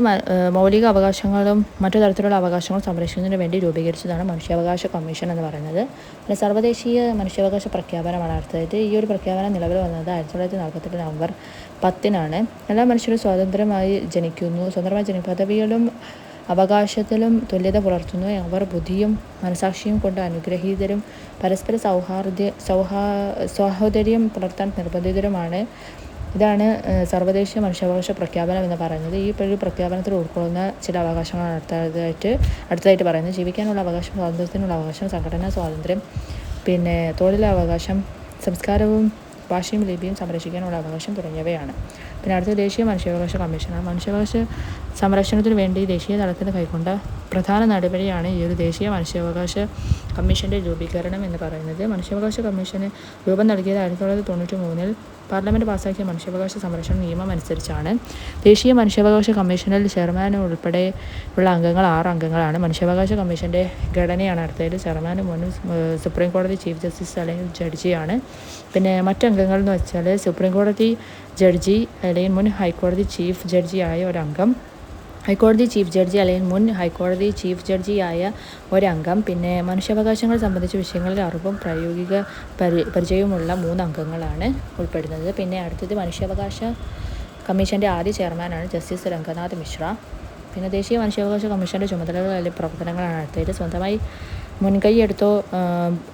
മൗലിക അവകാശങ്ങളും മറ്റു തരത്തിലുള്ള അവകാശങ്ങളും സംരക്ഷിക്കുന്നതിന് വേണ്ടി രൂപീകരിച്ചതാണ് മനുഷ്യാവകാശ കമ്മീഷൻ എന്ന് പറയുന്നത്. പിന്നെ സർവദേശീയ മനുഷ്യാവകാശ പ്രഖ്യാപനമാണ്. അടുത്തതായിട്ട് ഈ ഒരു പ്രഖ്യാപനം നിലവിൽ വന്നത് ആയിരത്തി തൊള്ളായിരത്തി നവംബർ പത്തിനാണ്. എല്ലാ മനുഷ്യരും സ്വതന്ത്രമായി ജനിക്കുന്നു. സ്വതന്ത്രമായി ജനി പദവികളും അവകാശത്തിലും തുല്യത പുലർത്തുന്നു. അവർ ബുദ്ധിയും മനസാക്ഷിയും കൊണ്ട് അനുഗ്രഹീതരും പരസ്പര സൗഹാർദ്ദ സൗഹാ സഹോദര്യം പുലർത്താൻ നിർബന്ധിതരുമാണ്. ഇതാണ് സർവദേശീയ മനുഷ്യാവകാശ പ്രഖ്യാപനം എന്ന് പറയുന്നത്. ഈ ഒരു പ്രഖ്യാപനത്തിൽ ഉൾക്കൊള്ളുന്ന ചില അവകാശങ്ങളാണ് അടുത്തതായിട്ട് അടുത്തതായിട്ട് പറയുന്നത്. ജീവിക്കാനുള്ള അവകാശം സ്വാതന്ത്ര്യത്തിനുള്ള അവകാശം സംഘടനാ സ്വാതന്ത്ര്യം പിന്നെ തൊഴിലവകാശം സംസ്കാരവും ഭാഷയും ലിപിയും സംരക്ഷിക്കാനുള്ള അവകാശം തുടങ്ങിയവയാണ്. പിന്നെ അടുത്ത ദേശീയ മനുഷ്യാവകാശ കമ്മീഷനാണ് മനുഷ്യാവകാശ സംരക്ഷണത്തിന് വേണ്ടി ദേശീയ തലത്തിൽ കൈക്കൊണ്ട പ്രധാന നടപടിയാണ് ഈ ഒരു ദേശീയ മനുഷ്യാവകാശ കമ്മീഷന്റെ രൂപീകരണം എന്ന് പറയുന്നത്. മനുഷ്യാവകാശ കമ്മീഷന് രൂപം നൽകിയത് ആയിരത്തി തൊള്ളായിരത്തി തൊണ്ണൂറ്റി മൂന്നിൽ പാർലമെന്റ് പാസ്സാക്കിയ മനുഷ്യാവകാശ സംരക്ഷണ നിയമം അനുസരിച്ചാണ്. ദേശീയ മനുഷ്യാവകാശ കമ്മീഷനിൽ ചെയർമാൻ ഉൾപ്പെടെ ഉള്ള അംഗങ്ങൾ ആറ് അംഗങ്ങളാണ്. മനുഷ്യാവകാശ കമ്മീഷന്റെ ഘടനയാണ് അടുത്തത് ചെയർമാൻ മുൻ സുപ്രീം കോടതി ചീഫ് ജസ്റ്റിസ് അല്ലെങ്കിൽ ജഡ്ജിയാണ്. പിന്നെ മറ്റംഗങ്ങൾ എന്ന് വെച്ചാൽ സുപ്രീം കോടതി ജഡ്ജി അല്ലെങ്കിൽ മുൻ ഹൈക്കോടതി ചീഫ് ജഡ്ജിയായ ഒരംഗം ഹൈക്കോടതി ചീഫ് ജഡ്ജി അല്ലെങ്കിൽ മുൻ ഹൈക്കോടതി ചീഫ് ജഡ്ജിയായ ഒരംഗം പിന്നെ മനുഷ്യാവകാശങ്ങൾ സംബന്ധിച്ച വിഷയങ്ങളിൽ അറിവും പ്രായോഗിക പരി പരിചയവുമുള്ള മൂന്ന് അംഗങ്ങളാണ് ഉൾപ്പെടുന്നത്. പിന്നെ അടുത്തത് മനുഷ്യാവകാശ കമ്മീഷന്റെ ആദ്യ ചെയർമാനാണ് ജസ്റ്റിസ് രംഗനാഥ് മിശ്ര. പിന്നെ ദേശീയ മനുഷ്യാവകാശ കമ്മീഷന്റെ ചുമതലകൾ അല്ലെങ്കിൽ പ്രവർത്തനങ്ങളാണ് അടുത്തത്. സ്വന്തമായി മുൻകൈയെടുത്തോ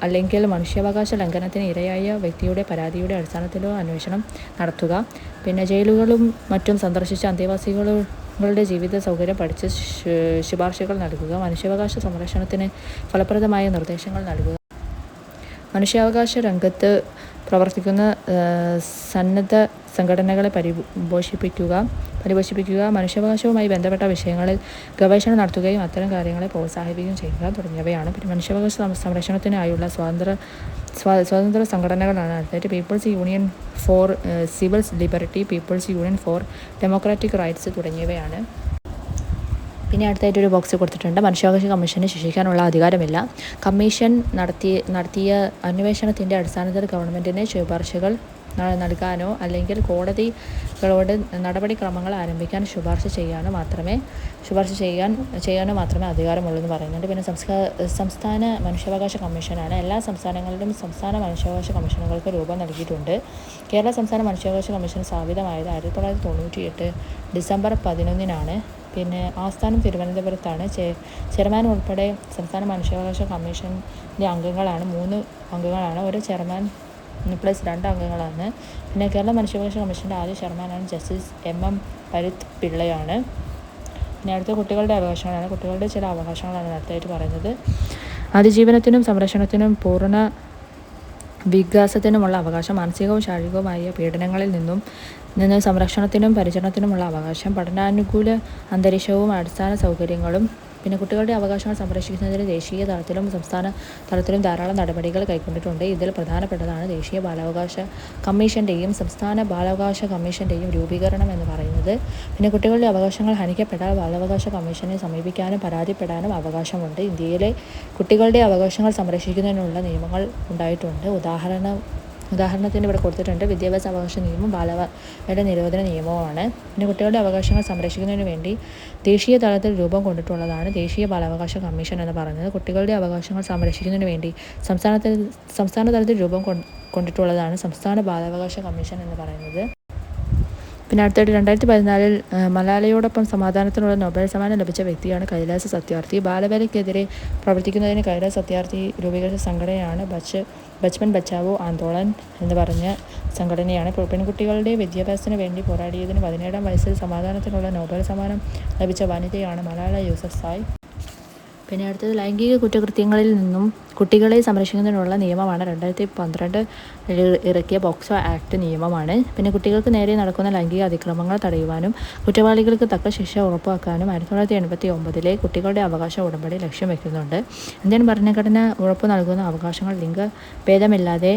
അല്ലെങ്കിൽ മനുഷ്യാവകാശ ലംഘനത്തിന് ഇരയായ വ്യക്തിയുടെ പരാതിയുടെ അടിസ്ഥാനത്തിലോ അന്വേഷണം നടത്തുക. പിന്നെ ജയിലുകളും മറ്റും സന്ദർശിച്ച അന്തേവാസികളുടെ ജീവിത സൗകര്യം പഠിച്ച് ശുപാർശകൾ നൽകുക മനുഷ്യാവകാശ സംരക്ഷണത്തിന് ഫലപ്രദമായ നിർദ്ദേശങ്ങൾ നൽകുക. മനുഷ്യാവകാശ രംഗത്ത് പ്രവർത്തിക്കുന്ന സന്നദ്ധ സംഘടനകളെ പരിപോഷിപ്പിക്കുക പരിപോഷിപ്പിക്കുക മനുഷ്യാവകാശവുമായി ബന്ധപ്പെട്ട വിഷയങ്ങളിൽ ഗവേഷണം നടത്തുകയും അത്തരം കാര്യങ്ങളെ പ്രോത്സാഹിപ്പിക്കുകയും ചെയ്യുക തുടങ്ങിയവയാണ്. പിന്നെ മനുഷ്യാവകാശ സംരക്ഷണത്തിനായുള്ള സ്വാതന്ത്ര്യ സ്വതന്ത്ര സംഘടനകളാണ് അടുത്തായിട്ട് people's union for civil liberty people's union for democratic rights തുടങ്ങിയവയാണ്. പിന്നെ അടുത്തായിട്ട് ഒരു ബോക്സ് കൊടുത്തിട്ടുണ്ട്. മനുഷ്യാവകാശ കമ്മീഷനെ ശിക്ഷിക്കാനുള്ള അധികാരമില്ല. കമ്മീഷൻ നടത്തി നടത്തിയ അന്വേഷണത്തിന്റെ അടിസ്ഥാനത്തിൽ ഗവൺമെന്റിന് ശുപാർശകൾ നൽകാനോ അല്ലെങ്കിൽ കോടതികളോട് നടപടിക്രമങ്ങൾ ആരംഭിക്കാൻ ശുപാർശ ചെയ്യാനോ മാത്രമേ ശുപാർശ ചെയ്യാൻ ചെയ്യാനോ മാത്രമേ അധികാരമുള്ളൂ എന്ന് പറയുന്നുണ്ട്. പിന്നെ സംസ്ഥാന മനുഷ്യാവകാശ കമ്മീഷനാണ് എല്ലാ സംസ്ഥാനങ്ങളിലും സംസ്ഥാന മനുഷ്യാവകാശ കമ്മീഷനുകൾക്ക് രൂപം നൽകിയിട്ടുണ്ട്. കേരള സംസ്ഥാന മനുഷ്യാവകാശ കമ്മീഷൻ സ്ഥാപിതമായത് ആയിരത്തി തൊള്ളായിരത്തി ഡിസംബർ പതിനൊന്നിനാണ്. പിന്നെ ആസ്ഥാനം തിരുവനന്തപുരത്താണ്. ചെ ചെയർമാൻ ഉൾപ്പെടെ സംസ്ഥാന മനുഷ്യാവകാശ കമ്മീഷന്റെ അംഗങ്ങളാണ് മൂന്ന് അംഗങ്ങളാണ്. ഒരു ചെയർമാൻ പ്ലസ് രണ്ട് അംഗങ്ങളാണ്. പിന്നെ കേരള മനുഷ്യാവകാശ കമ്മീഷന്റെ ആദ്യ ചെയർമാനാണ് ജസ്റ്റിസ് എം എം പരിത് പിള്ളയാണ്. പിന്നെ അടുത്ത കുട്ടികളുടെ അവകാശങ്ങളാണ്. കുട്ടികളുടെ ചില അവകാശങ്ങളാണ് അടുത്തായിട്ട് പറയുന്നത്. അതിജീവനത്തിനും സംരക്ഷണത്തിനും പൂർണ വികാസത്തിനുമുള്ള അവകാശം മാനസികവും ശാരീരികവുമായ പീഡനങ്ങളിൽ നിന്നും നിന്ന് സംരക്ഷണത്തിനും പരിചരണത്തിനുമുള്ള അവകാശം പഠനാനുകൂല അന്തരീക്ഷവും അടിസ്ഥാന സൗകര്യങ്ങളും പിന്നെ കുട്ടികളുടെ അവകാശങ്ങൾ സംരക്ഷിക്കുന്നതിന് ദേശീയ തലത്തിലും സംസ്ഥാന തലത്തിലും ധാരാളം നടപടികൾ കൈക്കൊണ്ടിട്ടുണ്ട്. ഇതിൽ പ്രധാനപ്പെട്ടതാണ് ദേശീയ ബാലാവകാശ കമ്മീഷന്റെയും സംസ്ഥാന ബാലാവകാശ കമ്മീഷന്റെയും രൂപീകരണം എന്ന് പറയുന്നത്. പിന്നെ കുട്ടികളുടെ അവകാശങ്ങൾ ഹനിക്കപ്പെട്ടാൽ ബാലാവകാശ കമ്മീഷനെ സമീപിക്കാനും പരാതിപ്പെടാനും അവകാശമുണ്ട്. ഇന്ത്യയിലെ കുട്ടികളുടെ അവകാശങ്ങൾ സംരക്ഷിക്കുന്നതിനുള്ള നിയമങ്ങൾ ഉണ്ടായിട്ടുണ്ട്. ഉദാഹരണം ഉദാഹരണത്തിന് ഇവിടെ കൊടുത്തിട്ടുണ്ട് വിദ്യാഭ്യാസ അവകാശ നിയമം ബാലവേല നിരോധന നിയമവുമാണ്. പിന്നെ കുട്ടികളുടെ അവകാശങ്ങൾ സംരക്ഷിക്കുന്നതിന് വേണ്ടി ദേശീയ തലത്തിൽ രൂപം കൊണ്ടിട്ടുള്ളതാണ് ദേശീയ ബാലാവകാശ കമ്മീഷൻ എന്ന് പറയുന്നത്. കുട്ടികളുടെ അവകാശങ്ങൾ സംരക്ഷിക്കുന്നതിന് വേണ്ടി സംസ്ഥാനത്തിൽ സംസ്ഥാന തലത്തിൽ രൂപം കൊണ്ടിട്ടുള്ളതാണ് സംസ്ഥാന ബാലാവകാശ കമ്മീഷൻ എന്ന് പറയുന്നത്. പിന്നെ അടുത്തായിട്ട് രണ്ടായിരത്തി പതിനാലിൽ മലാലയോടൊപ്പം സമാധാനത്തിനുള്ള നൊബേൽ സമ്മാനം ലഭിച്ച വ്യക്തിയാണ് കൈലാസ സത്യാർത്ഥി. ബാലവേലയ്ക്കെതിരെ പ്രവർത്തിക്കുന്നതിന് കൈലാസ സത്യാർത്ഥി രൂപീകരിച്ച സംഘടനയാണ് ബച്ച് ബച്പൻ ബച്ചാവോ ആന്തോളൻ എന്ന് പറഞ്ഞ സംഘടനയാണ്. പെൺകുട്ടികളുടെ വിദ്യാഭ്യാസത്തിന് വേണ്ടി പോരാടിയതിന് പതിനേഴാം വയസ്സിൽ സമാധാനത്തിനുള്ള നോബൽ സമ്മാനം ലഭിച്ച വനിതയാണ് മലാല യൂസഫ്സായ് പിന്നെ അടുത്തത് ലൈംഗിക കുറ്റകൃത്യങ്ങളിൽ നിന്നും കുട്ടികളെ സംരക്ഷിക്കുന്നതിനുള്ള നിയമമാണ് രണ്ടായിരത്തി പന്ത്രണ്ട് ഇറക്കിയ പോക്സോ ആക്ട് നിയമമാണ്. പിന്നെ കുട്ടികൾക്ക് നേരെ നടക്കുന്ന ലൈംഗിക അതിക്രമങ്ങൾ തടയുവാനും കുറ്റവാളികൾക്ക് തക്ക ശിക്ഷ ഉറപ്പാക്കാനും ആയിരത്തി തൊള്ളായിരത്തി എൺപത്തി ഒമ്പതിലെ കുട്ടികളുടെ അവകാശ ഉടമ്പടി ലക്ഷ്യം വയ്ക്കുന്നുണ്ട് ഇന്ത്യൻ ഭരണഘടന ഉറപ്പു നൽകുന്ന അവകാശങ്ങൾ ലിംഗഭേദമില്ലാതെ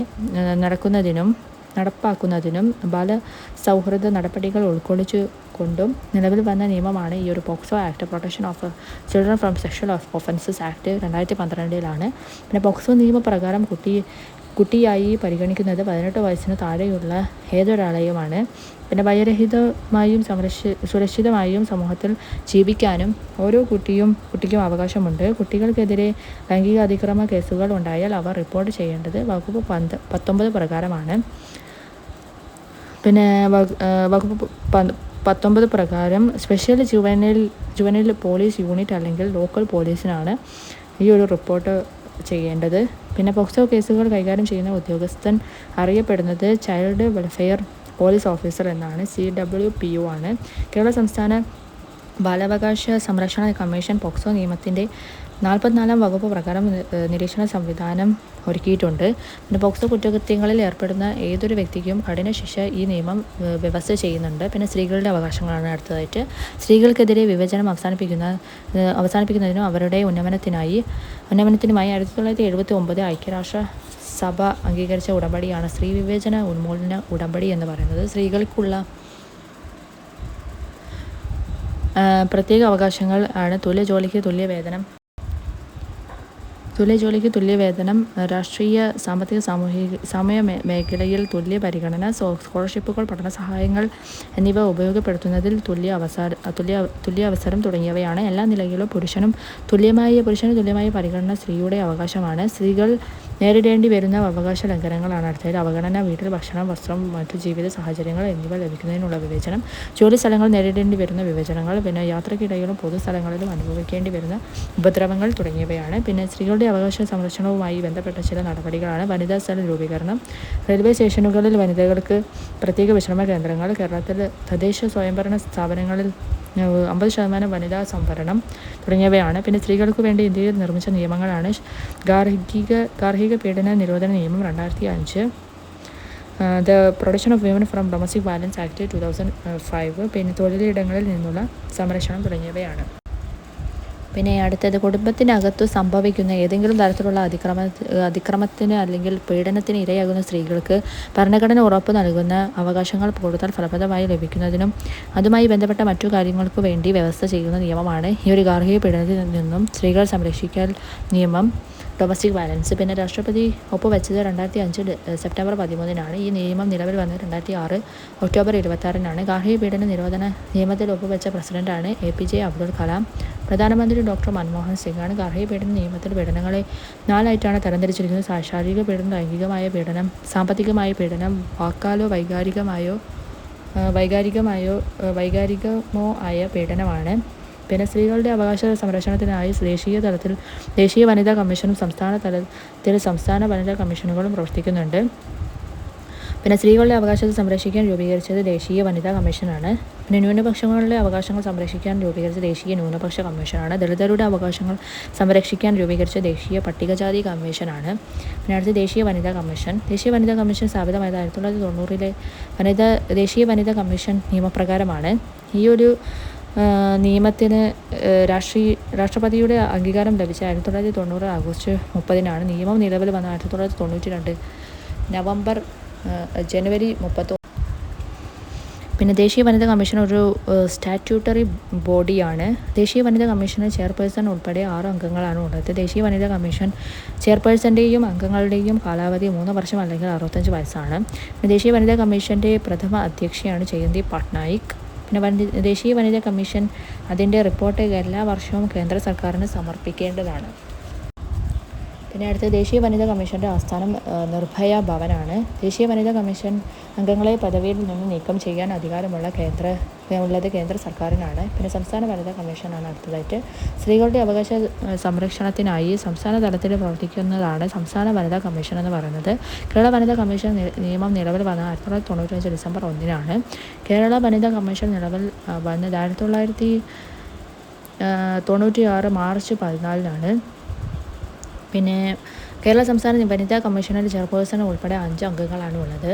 നടക്കുന്നതിനും നടപ്പാക്കുന്നതിനും ബാല സൗഹൃദ നടപടികൾ ഉൾക്കൊള്ളിച്ചു കൊണ്ടും നിലവിൽ വന്ന നിയമമാണ് ഈ ഒരു POCSO act protection of children from sexual offences act രണ്ടായിരത്തി പന്ത്രണ്ടിലാണ് പിന്നെ പോക്സോ നിയമപ്രകാരം കുട്ടി കുട്ടിയായി പരിഗണിക്കുന്നത് പതിനെട്ട് വയസ്സിന് താഴെയുള്ള ഏതൊരാളെയുമാണ്. പിന്നെ ഭയരഹിതമായും സംരക്ഷി സുരക്ഷിതമായും സമൂഹത്തിൽ ജീവിക്കാനും ഓരോ കുട്ടിയും കുട്ടിക്കും അവകാശമുണ്ട്. കുട്ടികൾക്കെതിരെ ലൈംഗിക അതിക്രമ കേസുകൾ ഉണ്ടായാൽ അവർ റിപ്പോർട്ട് ചെയ്യേണ്ടത് വകുപ്പ് പന്ത് പത്തൊമ്പത് പ്രകാരമാണ്. പിന്നെ വകുപ്പ് പത്തൊമ്പത് പ്രകാരം special juvenile juvenile police unit അല്ലെങ്കിൽ ലോക്കൽ പോലീസിനാണ് ഈ ഒരു റിപ്പോർട്ട് ചെയ്യേണ്ടത്. പിന്നെ പോക്സോ കേസുകൾ കൈകാര്യം ചെയ്യുന്ന ഉദ്യോഗസ്ഥൻ അറിയപ്പെടുന്നത് ചൈൽഡ് വെൽഫെയർ പോലീസ് ഓഫീസർ എന്നാണ്. സി ഡബ്ല്യു പി യു ആണ്. കേരള സംസ്ഥാന ബാലാവകാശ സംരക്ഷണ കമ്മീഷൻ പോക്സോ നിയമത്തിന്റെ നാൽപ്പത്തിനാലാം വകുപ്പ് പ്രകാരം നിരീക്ഷണ സംവിധാനം ഒരുക്കിയിട്ടുണ്ട്. പിന്നെ പോക്സോ കുറ്റകൃത്യങ്ങളിൽ ഏർപ്പെടുന്ന ഏതൊരു വ്യക്തിക്കും കഠിന ശിക്ഷ ഈ നിയമം വ്യവസ്ഥ ചെയ്യുന്നുണ്ട്. പിന്നെ സ്ത്രീകളുടെ അവകാശങ്ങളാണ് അടുത്തതായിട്ട്. സ്ത്രീകൾക്കെതിരെ വിവേചനം അവസാനിപ്പിക്കുന്ന അവസാനിപ്പിക്കുന്നതിനും അവരുടെ ഉന്നമനത്തിനായി ഉന്നമനത്തിനുമായി ആയിരത്തി തൊള്ളായിരത്തി എഴുപത്തി ഒമ്പത് ഐക്യരാഷ്ട്ര സഭ അംഗീകരിച്ച ഉടമ്പടിയാണ് സ്ത്രീ വിവേചന ഉന്മൂലന ഉടമ്പടി എന്ന് പറയുന്നത്. സ്ത്രീകൾക്കുള്ള പ്രത്യേക അവകാശങ്ങൾ ആണ് തുല്യ ജോലിക്ക് തുല്യ വേതനം തുല്യ ജോലിക്ക് തുല്യ വേതനം രാഷ്ട്രീയ സാമ്പത്തിക സാമൂഹിക സമയ മേഖലയിൽ തുല്യ പരിഗണന സ്കോളർഷിപ്പുകൾ പഠന സഹായങ്ങൾ എന്നിവ ഉപയോഗപ്പെടുത്തുന്നതിൽ തുല്യ അവസര തുല്യ തുല്യ അവസരം തുടങ്ങിയവയാണ്. എല്ലാ നിലയിലും പുരുഷനും തുല്യമായ പുരുഷനും തുല്യമായ പരിഗണന സ്ത്രീയുടെ അവകാശമാണ്. സ്ത്രീകൾ നേരിടേണ്ടി വരുന്ന അവകാശ ലംഘനങ്ങളാണ്. അടുത്തത് അവഗണന വീട്ടിൽ ഭക്ഷണം വസ്ത്രം മറ്റു ജീവിത സാഹചര്യങ്ങൾ എന്നിവ ലഭിക്കുന്നതിനുള്ള വിവേചനം ജോലി സ്ഥലങ്ങൾ നേരിടേണ്ടി വരുന്ന വിവേചനങ്ങൾ പിന്നെ യാത്രക്കിടയിലും പൊതുസ്ഥലങ്ങളിലും അനുഭവിക്കേണ്ടി വരുന്ന ഉപദ്രവങ്ങൾ തുടങ്ങിയവയാണ്. പിന്നെ സ്ത്രീകളുടെ അവകാശ സംരക്ഷണവുമായി ബന്ധപ്പെട്ട ചില നടപടികളാണ്. വനിതാ സ്ഥല രൂപീകരണം റെയിൽവേ സ്റ്റേഷനുകളിൽ വനിതകൾക്ക് പ്രത്യേക വിശ്രമ കേന്ദ്രങ്ങൾ കേരളത്തിൽ തദ്ദേശ സ്വയംഭരണ സ്ഥാപനങ്ങളിൽ അമ്പത് ശതമാനം വനിതാ സംവരണം തുടങ്ങിയവയാണ്. പിന്നെ സ്ത്രീകൾക്ക് വേണ്ടി ഇന്ത്യയിൽ നിർമ്മിച്ച നിയമങ്ങളാണ്. ഗാർഹിക ഗാർഹിക പീഡന നിരോധന നിയമം രണ്ടായിരത്തി അഞ്ച് the production of women from domestic violence act two thousand five. പിന്നെ തൊഴിലിടങ്ങളിൽ നിന്നുള്ള സംരക്ഷണം തുടങ്ങിയവയാണ്. പിന്നെ അടുത്തത് കുടുംബത്തിനകത്തു സംഭവിക്കുന്ന ഏതെങ്കിലും തരത്തിലുള്ള അതിക്രമ അതിക്രമത്തിന് അല്ലെങ്കിൽ പീഡനത്തിന് ഇരയാകുന്ന സ്ത്രീകൾക്ക് ഭരണഘടന ഉറപ്പ് നൽകുന്ന അവകാശങ്ങൾ കൂടുതൽ ഫലപ്രദമായി ലഭിക്കുന്നതിനും അതുമായി ബന്ധപ്പെട്ട മറ്റു കാര്യങ്ങൾക്ക് വേണ്ടി വ്യവസ്ഥ ചെയ്യുന്ന നിയമമാണ് ഈ ഒരു ഗാർഹിക പീഡനത്തിൽ നിന്നും സ്ത്രീകൾ സംരക്ഷിക്കൽ നിയമം. Domestic violence. പിന്നെ രാഷ്ട്രപതി ഒപ്പുവെച്ചത് രണ്ടായിരത്തി അഞ്ച് സെപ്റ്റംബർ പതിമൂന്നിനാണ്. ഈ നിയമം നിലവിൽ വന്നത് രണ്ടായിരത്തി ആറ് ഒക്ടോബർ ഇരുപത്താറിനാണ്. ഗാർഹിക പീഡന നിരോധന നിയമത്തിൽ ഒപ്പുവെച്ച പ്രസിഡന്റാണ് A P J Abdul Kalam. പ്രധാനമന്ത്രി ഡോക്ടർ മൻമോഹൻ സിംഗാണ് ഗാർഹിക പീഡന നിയമത്തിൽ പീഡനങ്ങളെ നാലായിട്ടാണ് തരംതിരിച്ചിരിക്കുന്നത്. ശാരീരിക പീഡനം ലൈംഗികമായ പീഡനം സാമ്പത്തികമായ പീഡനം വാക്കാലോ വൈകാരികമായോ വൈകാരികമായോ വൈകാരികമോ ആയ പീഡനമാണ്. പിന്നെ സ്ത്രീകളുടെ അവകാശ സംരക്ഷണത്തിനായി ദേശീയ തലത്തിൽ ദേശീയ വനിതാ കമ്മീഷനും സംസ്ഥാന തലത്തിൽ സംസ്ഥാന വനിതാ കമ്മീഷനുകളും പ്രവർത്തിക്കുന്നുണ്ട്. പിന്നെ സ്ത്രീകളുടെ അവകാശത്തെ സംരക്ഷിക്കാൻ രൂപീകരിച്ചത് ദേശീയ വനിതാ കമ്മീഷനാണ്. പിന്നെ ന്യൂനപക്ഷങ്ങളുടെ അവകാശങ്ങൾ സംരക്ഷിക്കാൻ രൂപീകരിച്ച ദേശീയ ന്യൂനപക്ഷ കമ്മീഷനാണ്. ദളിതരുടെ അവകാശങ്ങൾ സംരക്ഷിക്കാൻ രൂപീകരിച്ച ദേശീയ പട്ടികജാതി കമ്മീഷനാണ്. പിന്നെ അടുത്ത ദേശീയ വനിതാ കമ്മീഷൻ. ദേശീയ വനിതാ കമ്മീഷൻ സ്ഥാപിതമായത് ആയിരത്തി തൊള്ളായിരത്തി തൊണ്ണൂറിലെ വനിതാ ദേശീയ വനിതാ കമ്മീഷൻ നിയമപ്രകാരമാണ്. ഈ ഒരു നിയമത്തിന് രാഷ്ട്രീയ രാഷ്ട്രപതിയുടെ അംഗീകാരം ലഭിച്ച ആയിരത്തി തൊള്ളായിരത്തി തൊണ്ണൂറ് ആഗസ്റ്റ് മുപ്പതിനാണ് നിയമം നിലവിൽ വന്ന ആയിരത്തി തൊള്ളായിരത്തി തൊണ്ണൂറ്റി രണ്ട് നവംബർ ജനുവരി മുപ്പത്തൊ പിന്നെ ദേശീയ വനിതാ കമ്മീഷൻ ഒരു സ്റ്റാറ്റ്യൂട്ടറി ബോഡിയാണ്. ദേശീയ വനിതാ കമ്മീഷന് ചെയർപേഴ്സൺ ഉൾപ്പെടെ ആറ് അംഗങ്ങളാണ് ഉള്ളത്. ദേശീയ വനിതാ കമ്മീഷൻ ചെയർപേഴ്സന്റെയും അംഗങ്ങളുടെയും കാലാവധി മൂന്ന് വർഷം അല്ലെങ്കിൽ അറുപത്തഞ്ച് വയസ്സാണ്. ദേശീയ വനിതാ കമ്മീഷന്റെ പ്രഥമ അധ്യക്ഷയാണ് ജയന്തി പട്നായിക്. പിന്നെ വനി ദേശീയ വനിതാ കമ്മീഷൻ അതിന്റെ റിപ്പോർട്ട് എല്ലാ വർഷവും കേന്ദ്ര സർക്കാരിന് സമർപ്പിക്കേണ്ടതാണ്. പിന്നെ അടുത്ത ദേശീയ വനിതാ കമ്മീഷന്റെ ആസ്ഥാനം നിർഭയ ഭവനാണ്. ദേശീയ വനിതാ കമ്മീഷൻ അംഗങ്ങളെ പദവിയിൽ നിന്ന് നീക്കം ചെയ്യാൻ അധികാരമുള്ള കേന്ദ്ര ഉള്ളത് കേന്ദ്ര സർക്കാരിനാണ്. പിന്നെ സംസ്ഥാന വനിതാ കമ്മീഷനാണ് അടുത്തതായിട്ട്. സ്ത്രീകളുടെ അവകാശ സംരക്ഷണത്തിനായി സംസ്ഥാന തലത്തിൽ പ്രവർത്തിക്കുന്നതാണ് സംസ്ഥാന വനിതാ കമ്മീഷൻ എന്ന് പറയുന്നത്. കേരള വനിതാ കമ്മീഷൻ നിയമം നിലവിൽ വന്ന ആയിരത്തി തൊള്ളായിരത്തി തൊണ്ണൂറ്റഞ്ച് ഡിസംബർ ഒന്നിനാണ്. കേരള വനിതാ കമ്മീഷൻ നിലവിൽ വന്നത് ആയിരത്തി തൊള്ളായിരത്തി തൊണ്ണൂറ്റി ആറ് മാർച്ച് പതിനാലിനാണ്. പിന്നെ കേരള സംസ്ഥാന വനിതാ കമ്മീഷനിൽ ചെയർപേഴ്സൺ ഉൾപ്പെടെ അഞ്ച് അംഗങ്ങളാണ് ഉള്ളത്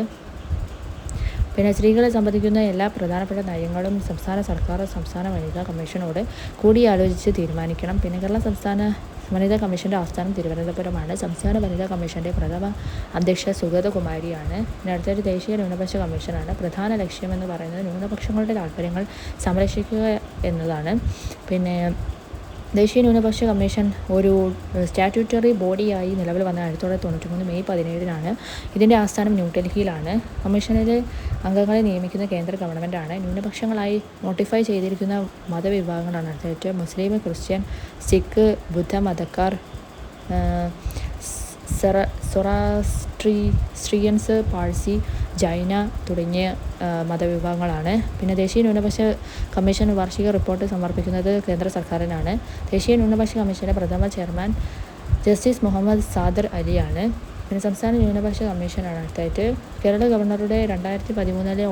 പിന്നെ സ്ത്രീകളെ സംബന്ധിക്കുന്ന എല്ലാ പ്രധാനപ്പെട്ട നയങ്ങളും സംസ്ഥാന സർക്കാർ സംസ്ഥാന വനിതാ കമ്മീഷനോട് കൂടിയാലോചിച്ച് തീരുമാനിക്കണം. പിന്നെ കേരള സംസ്ഥാന വനിതാ കമ്മീഷന്റെ ആസ്ഥാനം തിരുവനന്തപുരമാണ്. സംസ്ഥാന വനിതാ കമ്മീഷന്റെ പ്രഥമ അധ്യക്ഷ സുഗതകുമാരിയാണ്. പിന്നെ അടുത്തൊരു ദേശീയ ന്യൂനപക്ഷ കമ്മീഷനാണ്. പ്രധാന ലക്ഷ്യമെന്ന് പറയുന്നത് ന്യൂനപക്ഷങ്ങളുടെ താല്പര്യങ്ങൾ സംരക്ഷിക്കുക എന്നതാണ്. പിന്നെ ദേശീയ ന്യൂനപക്ഷ കമ്മീഷൻ ഒരു സ്റ്റാറ്റ്യൂട്ടറി ബോഡിയായി നിലവിൽ വന്ന ആയിരത്തി തൊള്ളായിരത്തി തൊണ്ണൂറ്റി മൂന്ന് മെയ് പതിനേഴിനാണ് ഇതിന്റെ ആസ്ഥാനം ന്യൂഡൽഹിയിലാണ്. കമ്മീഷനിലെ അംഗങ്ങളെ നിയമിക്കുന്ന കേന്ദ്ര ഗവൺമെന്റാണ് ന്യൂനപക്ഷങ്ങളായി നോട്ടിഫൈ ചെയ്തിരിക്കുന്ന മതവിഭാഗങ്ങളാണ്. അതായത് മുസ്ലിം ക്രിസ്ത്യൻ സിഖ് ബുദ്ധമതക്കാർ സെറ സൊറാസ്ട്രീ സ്ട്രിയൻസ് പാഴ്സി ജൈന തുടങ്ങിയ മതവിഭാഗങ്ങളാണ്. പിന്നെ ദേശീയ ന്യൂനപക്ഷ കമ്മീഷൻ വാർഷിക റിപ്പോർട്ട് സമർപ്പിക്കുന്നത് കേന്ദ്ര സർക്കാരിനാണ്. ദേശീയ ന്യൂനപക്ഷ കമ്മീഷന്റെ പ്രഥമ ചെയർമാൻ ജസ്റ്റിസ് മുഹമ്മദ് സാദർ അലിയാണ്. പിന്നെ സംസ്ഥാന ന്യൂനപക്ഷ കമ്മീഷനാണ് അടുത്തായിട്ട്. കേരള ഗവർണറുടെ രണ്ടായിരത്തി പതിമൂന്നിലെ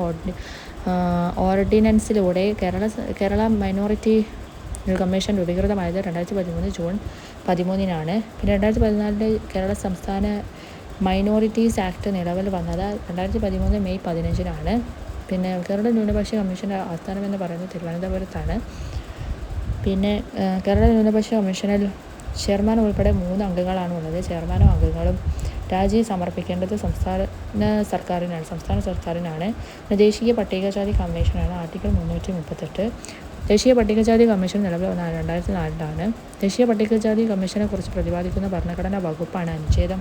ഓർഡിനൻസിലൂടെ കേരള കേരള മൈനോറിറ്റി കമ്മീഷൻ രൂപീകൃതമായത് രണ്ടായിരത്തി പതിമൂന്ന് ജൂൺ പതിമൂന്നിനാണ്. പിന്നെ രണ്ടായിരത്തി പതിനാലിലെ കേരള സംസ്ഥാന മൈനോറിറ്റീസ് ആക്ട് നിലവിൽ വന്നത് രണ്ടായിരത്തി പതിമൂന്ന് മെയ് പതിനഞ്ചിനാണ്. പിന്നെ കേരള ന്യൂനപക്ഷ കമ്മീഷന്റെ ആസ്ഥാനം എന്ന് പറയുന്നത് തിരുവനന്തപുരത്താണ്. പിന്നെ കേരള ന്യൂനപക്ഷ കമ്മീഷനിൽ ചെയർമാൻ ഉൾപ്പെടെ മൂന്ന് അംഗങ്ങളാണ് ഉള്ളത്. ചെയർമാനും അംഗങ്ങളും രാജി സമർപ്പിക്കേണ്ടത് സംസ്ഥാന സർക്കാരിനാണ് സംസ്ഥാന സർക്കാരിനാണ്. ദേശീയ പട്ടികജാതി കമ്മീഷനാണ് ആർട്ടിക്കിൾ മുന്നൂറ്റി മുപ്പത്തെട്ട്. ദേശീയ പട്ടികജാതി കമ്മീഷൻ നിലവിൽ വന്ന രണ്ടായിരത്തി നാലിലാണ് ദേശീയ പട്ടികജാതി കമ്മീഷനെ കുറിച്ച് പ്രതിപാദിക്കുന്ന ഭരണഘടനാ വകുപ്പാണ് അനുച്ഛേദം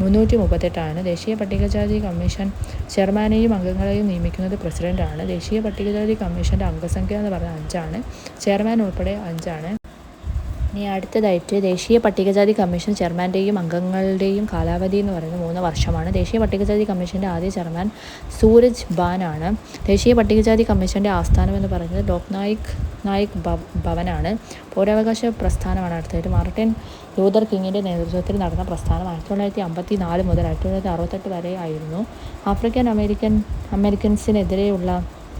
മുന്നൂറ്റി മുപ്പത്തെട്ടാണ് ദേശീയ പട്ടികജാതി കമ്മീഷൻ ചെയർമാനെയും അംഗങ്ങളെയും നിയമിക്കുന്നത് പ്രസിഡന്റാണ്. ദേശീയ പട്ടികജാതി കമ്മീഷന്റെ അംഗസംഖ്യ എന്ന് പറഞ്ഞാൽ അഞ്ചാണ്. ചെയർമാൻ ഉൾപ്പെടെ അഞ്ചാണ്. ഇനി അടുത്തതായിട്ട് ദേശീയ പട്ടികജാതി കമ്മീഷൻ ചെയർമാന്റെയും അംഗങ്ങളുടെയും കാലാവധി എന്ന് പറയുന്നത് മൂന്ന് വർഷമാണ്. ദേശീയ പട്ടികജാതി കമ്മീഷന്റെ ആദ്യ ചെയർമാൻ സൂരജ് ബാനാണ്. ദേശീയ പട്ടികജാതി കമ്മീഷന്റെ ആസ്ഥാനം എന്ന് പറയുന്നത് ലോക്നായിക് നായിക് ഭവനാണ്. പൗരാവകാശ പ്രസ്ഥാനമാണ് അടുത്തായിട്ട് മാർട്ടിൻ ലൂതർ കിങ്ങിന്റെ നേതൃത്വത്തിൽ നടന്ന പ്രസ്ഥാനം. ആയിരത്തി തൊള്ളായിരത്തി അമ്പത്തി നാല് മുതൽ ആയിരത്തി തൊള്ളായിരത്തി അറുപത്തെട്ട് വരെ ആയിരുന്നു. ആഫ്രിക്കൻ അമേരിക്കൻ അമേരിക്കൻസിനെതിരെയുള്ള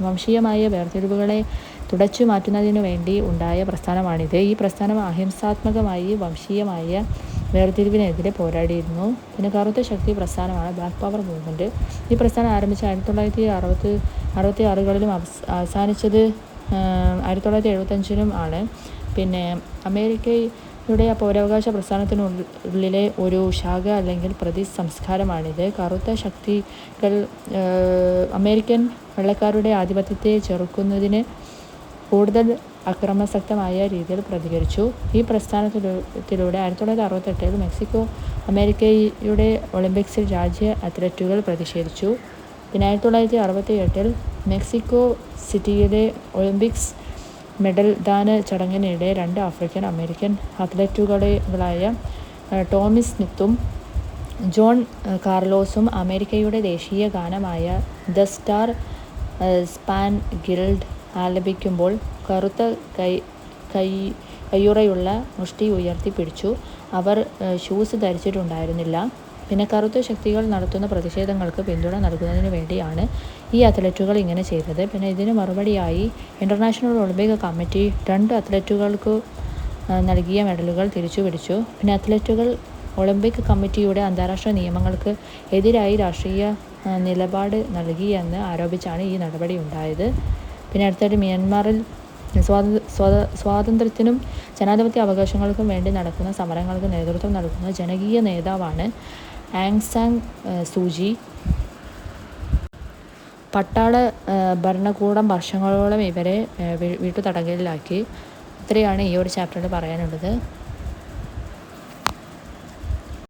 വംശീയമായ വേർതിരിവുകളെ തുടച്ചു മാറ്റുന്നതിനു വേണ്ടി ഉണ്ടായ പ്രസ്ഥാനമാണിത്. ഈ പ്രസ്ഥാനം അഹിംസാത്മകമായി വംശീയമായ വേർതിരിവിനെതിരെ പോരാടിയിരുന്നു. പിന്നെ കറുത്ത ശക്തി പ്രസ്ഥാനമാണ് ബ്ലാക്ക് പവർ മൂവ്മെന്റ് ഈ പ്രസ്ഥാനം ആരംഭിച്ച ആയിരത്തി തൊള്ളായിരത്തി അറുപത്തി അറുപത്തി ആറുകളിലും അവസാനിച്ചത് ആയിരത്തി തൊള്ളായിരത്തി എഴുപത്തഞ്ചിലും ആണ്. പിന്നെ അമേരിക്കയുടെ പൗരാവകാശ പ്രസ്ഥാനത്തിനുള്ളിലെ ഒരു ശാഖ അല്ലെങ്കിൽ പ്രതി സംസ്കാരമാണിത് കറുത്ത ശക്തികൾ അമേരിക്കൻ വെള്ളക്കാരുടെ ആധിപത്യത്തെ ചെറുക്കുന്നതിന് കൂടുതൽ അക്രമാസക്തമായ രീതിയിൽ പ്രതികരിച്ചു. ഈ പ്രസ്ഥാനത്തിലൂടെ ആയിരത്തി തൊള്ളായിരത്തി അറുപത്തെട്ടിൽ മെക്സിക്കോ അമേരിക്കയുടെ ഒളിമ്പിക്സിൽ രാജ്യ അത്ലറ്റുകൾ പ്രതിഷേധിച്ചു. പിന്നെ ആയിരത്തി തൊള്ളായിരത്തി അറുപത്തി എട്ടിൽ മെക്സിക്കോ സിറ്റിയിലെ ഒളിമ്പിക്സ് മെഡൽ ദാന ചടങ്ങിനിടെ രണ്ട് ആഫ്രിക്കൻ അമേരിക്കൻ അത്ലറ്റുകളായ ടോമിസ് സ്മിത്തും ജോൺ കാർലോസും അമേരിക്കയുടെ ദേശീയ ഗാനമായ ദ സ്റ്റാർ സ്പാൻ ഗിൽഡ് ആലപിക്കുമ്പോൾ കറുത്ത കൈ കൈ കയ്യുറയുള്ള മുഷ്ടി ഉയർത്തി പിടിച്ചു. അവർ ഷൂസ് ധരിച്ചിട്ടുണ്ടായിരുന്നില്ല. പിന്നെ കറുത്ത ശക്തികൾ നടത്തുന്ന പ്രതിഷേധങ്ങൾക്ക് പിന്തുണ നൽകുന്നതിന് വേണ്ടിയാണ് ഈ അത്ലറ്റുകൾ ഇങ്ങനെ ചെയ്തത്. പിന്നെ ഇതിന് മറുപടിയായി ഇന്റർനാഷണൽ ഒളിമ്പിക് കമ്മിറ്റി രണ്ട് അത്ലറ്റുകൾക്ക് നൽകിയ മെഡലുകൾ തിരിച്ചു പിടിച്ചു പിന്നെ അത്ലറ്റുകൾ ഒളിമ്പിക് കമ്മിറ്റിയുടെ അന്താരാഷ്ട്ര നിയമങ്ങൾക്ക് എതിരായി രാഷ്ട്രീയ നിലപാട് നൽകിയെന്ന് ആരോപിച്ചാണ് ഈ നടപടി ഉണ്ടായത്. പിന്നെ അടുത്തായിട്ട് മ്യാൻമാറിൽ സ്വാതന്ത്ര്യത്തിനും ജനാധിപത്യ അവകാശങ്ങൾക്കും വേണ്ടി നടക്കുന്ന സമരങ്ങൾക്ക് നേതൃത്വം നൽകുന്ന ജനകീയ നേതാവാണ് ആങ് സാങ് സൂചി. പട്ടാള ഭരണകൂടം വർഷങ്ങളോളം ഇവരെ വീട്ടു വീട്ടുതടങ്കലിലാക്കി. ഇത്രയാണ് ഈ ഒരു ചാപ്റ്ററിൽ പറയാനുള്ളത്.